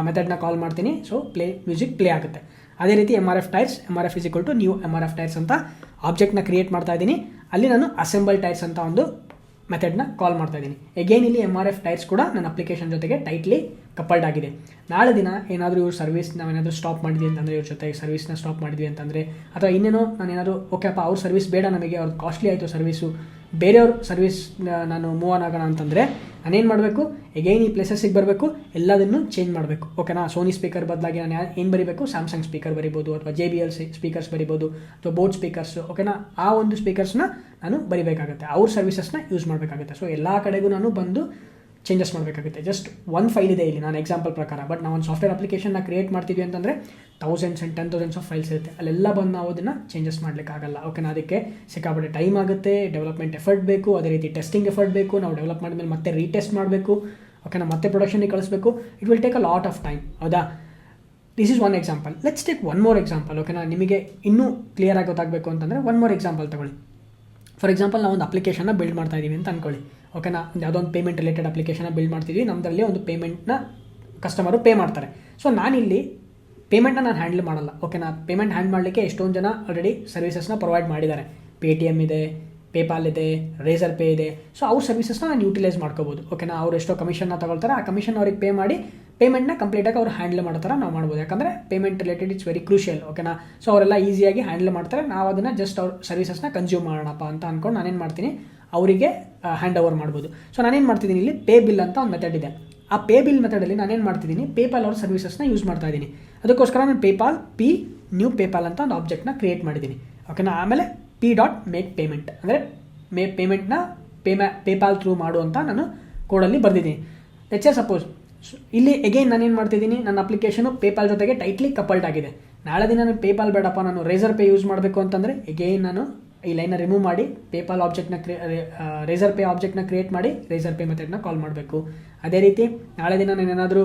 ಮೆಥಡ್ನ ಕಾಲ್ ಮಾಡ್ತೀನಿ. ಸೊ ಪ್ಲೇ ಮ್ಯೂಸಿಕ್ ಪ್ಲೇ ಆಗುತ್ತೆ. ಅದೇ ರೀತಿ M R F tyres M R F is to new M R F tyres ಅಂತ ಆಬ್ಜೆಕ್ಟ್ನ ಕ್ರಿಯೇಟ್ ಮಾಡ್ತಾ ಇದ್ದೀನಿ. ಅಲ್ಲಿ ನಾನು ಅಸೆಂಬಲ್ ಟೈರ್ಸ್ ಅಂತ ಒಂದು ಮೆಥಡ್ನ ಕಾಲ್ ಮಾಡ್ತಾ ಇದ್ದೀನಿ. ಎಗೇನ್ ಇಲ್ಲಿ ಎಂ ಆರ್ ಎಫ್ ಟೈರ್ಸ್ ಕೂಡ ನನ್ನ ಅಪ್ಲಿಕೇಶನ್ ಜೊತೆಗೆ ಟೈಟ್ಲಿ ಕಪಲ್ಡ್ ಆಗಿದೆ. ನಾಳೆ ದಿನ ಏನಾದರೂ ಇವ್ರ ಸರ್ವಿಸ್ ನಾವೇನಾದರೂ ಸ್ಟಾಪ್ ಮಾಡಿದ್ವಿ ಅಂತಂದರೆ, ಇವ್ರ ಜೊತೆಗೆ ಸರ್ವಿಸ್ನ ಸ್ಟಾಪ್ ಮಾಡಿದ್ವಿ ಅಂತಂದರೆ, ಅಥವಾ ಇನ್ನೇನೋ ನಾನು ಏನಾದರೂ ಓಕೆಪ್ಪ ಅವ್ರ ಸರ್ವಿಸ್ ಬೇಡ ನಮಗೆ ಅವ್ರದ್ದು ಕಾಸ್ಟ್ಲಿ ಆಯಿತು ಸರ್ವಿಸು ಬೇರೆಯವ್ರ ಸರ್ವಿಸ್ ನಾನು ಮೂವ್ ಆನ್ ಆಗೋಣ ಅಂತಂದರೆ ನಾನೇನು ಮಾಡಬೇಕು? ಎಗೈನ್ ಈ ಪ್ಲೇಸಸ್ಸಿಗೆ ಬರಬೇಕು, ಎಲ್ಲದನ್ನು ಚೇಂಜ್ ಮಾಡಬೇಕು. ಓಕೆನಾ ಸೋನಿ ಸ್ಪೀಕರ್ ಬದಲಾಗಿ ನಾನು ಏನು ಬರೀಬೇಕು? ಸ್ಯಾಮ್ಸಂಗ್ ಸ್ಪೀಕರ್ ಬರಿಬೋದು, ಅಥವಾ J B L C speakers ಬರಿಬೋದು, ಅಥವಾ ಬೋಟ್ ಸ್ಪೀಕರ್ಸ್ ಓಕೆನಾ ಆ ಒಂದು ಸ್ಪೀಕರ್ಸ್ನ ನಾನು ಬರಿಬೇಕಾಗುತ್ತೆ. ಅವ್ರ ಸರ್ವಿಸಸ್ನ ಯೂಸ್ ಮಾಡಬೇಕಾಗುತ್ತೆ. ಸೊ ಎಲ್ಲ ಕಡೆಗೂ ನಾನು ಬಂದು ಚೇಂಜಸ್ ಮಾಡಬೇಕಾಗುತ್ತೆ. ಜಸ್ಟ್ ಒನ್ ಫೈಲ್ ಇದೆ ಇಲ್ಲಿ. ನಾನು ಎಕ್ಸಾಂಪಲ್ ಪ್ರಕಾರ. ಬಟ್ ನಾವು ಒಂದು ಸಾಫ್ಟ್ವೇರ್ ಅಪ್ಲಿಕೇಶನ್ನ ಕ್ರಿಯೇಟ್ ಮಾಡ್ತೀವಿ ಅಂತಂದರೆ thousands and ten thousands of files ಇರುತ್ತೆ. ಅಲ್ಲೆಲ್ಲ ಬಂದು ನಾವು ಅದನ್ನು ಚೇಂಜಸ್ ಮಾಡಲಿಕ್ಕಾಗಲ್ಲ. ಓಕೆನಾ ಅದಕ್ಕೆ ಸಿಕ್ಕಾಪಟ್ಟೆ ಟೈಮ್ ಆಗುತ್ತೆ ಡೆವಲಪ್ಮೆಂಟ್ ಎಫರ್ಟ್ ಬೇಕು, ಅದೇ ರೀತಿ ಟೆಸ್ಟಿಂಗ್ ಎಫರ್ಟ್ ಬೇಕು, ನಾವು ಡೆವಲಪ್ ಮಾಡಿದ್ಮೇಲೆ ಮತ್ತೆ ರೀಟೆಸ್ಟ್ ಮಾಡಬೇಕು. ಓಕೆನಾ ಮತ್ತೆ ಪ್ರೊಡಕ್ಷನ್ಗೆ ಕಳಿಸ್ಬೇಕು. It will take a lot of time ಹೌದಾ? This is one example let's take one more example ಓಕೆನಾ ನಿಮಗೆ ಇನ್ನೂ ಕ್ಲಿಯರ್ ಆಗಿ ಗೊತ್ತಾಗಬೇಕು ಅಂತಂದರೆ ಒನ್ ಮೋರ್ ಎಕ್ಸಾಂಪಲ್ ತಗೊಳ್ಳಿ. ಫಾರ್ ಎಕ್ಸಾಂಪಲ್ ನಾವು ಒಂದು ಅಪ್ಲಿಕೇಶನ್ನ ಬಿಲ್ಡ್ ಮಾಡ್ತಾ ಇದ್ದೀವಿ ಅಂತ ಅನ್ಕೊಳ್ಳಿ. ಓಕೆನಾ ಯಾವುದೋ ಒಂದು ಪೇಮೆಂಟ್ ರಿಲೇಟೆಡ್ ಅಪ್ಲಿಕೇಶನ್ನ ಬಿಲ್ಡ್ ಮಾಡ್ತಿದ್ವಿ. ನಮ್ಮದರಲ್ಲಿ ಒಂದು ಪೇಮೆಂಟ್ನ ಕಸ್ಟಮರು ಪೇ ಮಾಡ್ತಾರೆ. ಸೊ ನಾನಿಲ್ಲಿ ಪೇಮೆಂಟ್ನ ನಾನು ಹ್ಯಾಂಡಲ್ ಮಾಡಲ್ಲ. ಓಕೆನಾ ಪೇಮೆಂಟ್ ಹ್ಯಾಂಡ್ ಮಾಡಲಿಕ್ಕೆ ಎಷ್ಟೊಂದು ಜನ ಆಲ್ರೆಡಿ ಸರ್ವಿಸಸ್ನ ಪ್ರೊವೈಡ್ ಮಾಡಿದ್ದಾರೆ. ಪೇ ಟಿ ಎಂ ಇದೆ ಪೇಪಾಲ್ ಇದೆ ರೇಸರ್ ಪೇ ಇದೆ. ಸೊ ಅವ್ರ ಸರ್ವಿಸಸ್ನ ನಾನು ಯೂಟಿಲೈಸ್ ಮಾಡ್ಕೋಬೋದು. ಓಕೆನಾ ಅವ್ರು ಎಷ್ಟೋ ಕಮಿಷನ್ನ ತಗೊಳ್ತಾರೆ. ಆ ಕಮಿಷನ್ ಅವ್ರಿಗೆ ಪೇ ಮಾಡಿ ಪೇಮೆಂಟ್ನ ಕಂಪ್ಲೀಟಾಗಿ ಅವ್ರು ಹ್ಯಾಂಡಲ್ ಮಾಡ್ತಾರೆ ನಾವು ಮಾಡ್ಬೋದು. ಯಾಕಂದರೆ payment related it's very crucial ಓಕೆನಾ ಸೊ ಅವರೆಲ್ಲ ಈಸಿಯಾಗಿ ಹ್ಯಾಂಡಲ್ ಮಾಡ್ತಾರೆ. ನಾವು ಅದನ್ನು ಜಸ್ಟ್ ಅವ್ರ ಸರ್ವಿಸಸ್ನ ಕನ್ಸ್ಯೂಮ್ ಮಾಡೋಣಪ್ಪ ಅಂತ ಅಂದ್ಕೊಂಡು ನಾನೇನು ಮಾಡ್ತೀನಿ, ಅವರಿಗೆ ಹ್ಯಾಂಡ್ ಓವರ್ ಮಾಡ್ಬೋದು. ಸೊ ನಾನೇನು ಮಾಡ್ತಿದ್ದೀನಿ ಇಲ್ಲಿ? ಪೇ ಬಿಲ್ ಅಂತ ಒಂದು ಮೆಥಡ್ ಇದೆ. ಆ ಪೇ ಬಿಲ್ ಮೆಥಡಲ್ಲಿ ನಾನೇನು ಮಾಡ್ತಿದ್ದೀನಿ? ಪೇಪಾಲ್ ಅವ್ರ ಸರ್ವಿಸಸ್ನ ಯೂಸ್ ಮಾಡ್ತಾ ಇದ್ದೀನಿ. ಅದಕ್ಕೋಸ್ಕರ ನಾನು ಪೇಪಾಲ್ ಪಿ ನ್ಯೂ ಪೇಪಾಲ್ ಅಂತ ಒಂದು ಆಬ್ಜೆಕ್ಟ್ನ ಕ್ರಿಯೇಟ್ ಮಾಡಿದ್ದೀನಿ. ಓಕೆನಾ ಆಮೇಲೆ ಪಿ ಡಾಟ್ ಮೇಕ್ ಪೇಮೆಂಟ್ ಅಂದರೆ ಮೇ ಪೇಮೆಂಟ್ನ ಪೇಮೆ ಪೇಪಾಲ್ ಥ್ರೂ ಮಾಡು ಅಂತ ನಾನು ಕೋಡಲ್ಲಿ ಬರೆದಿದ್ದೀನಿ. ಎಚ್ ಎ ಸಪೋಸ್ ಇಲ್ಲಿ ಎಗೈನ್ ನಾನೇನು ಮಾಡ್ತಿದ್ದೀನಿ? ನನ್ನ ಅಪ್ಲಿಕೇಶನು ಪೇಪಾಲ್ ಜೊತೆಗೆ ಟೈಟ್ಲಿ ಕಪಲ್ಡ್ ಆಗಿದೆ. ನಾಳೆ ದಿನ ನಾನು ಪೇಪಾಲ್ ಬೇಡಪ್ಪ, ನಾನು ರೇಸರ್ ಪೇ ಯೂಸ್ ಮಾಡಬೇಕು ಅಂತಂದರೆ ಎಗೈನ್ ನಾನು ಈ ಲೈನ ರಿಮೂವ್ ಮಾಡಿ ಪೇಪಾಲ್ ಆಬ್ಜೆಕ್ಟ್ನ ಕ್ರಿಯೇ ರೇಸರ್ ಪೇ ಆಬ್ಜೆಕ್ಟ್ನ ಕ್ರಿಯೇಟ್ ಮಾಡಿ ರೇಸರ್ ಪೇ ಮೆಥಡ್ನ ಕಾಲ್ ಮಾಡಬೇಕು. ಅದೇ ರೀತಿ ನಾಳೆ ದಿನ ನಾನು ಏನಾದರೂ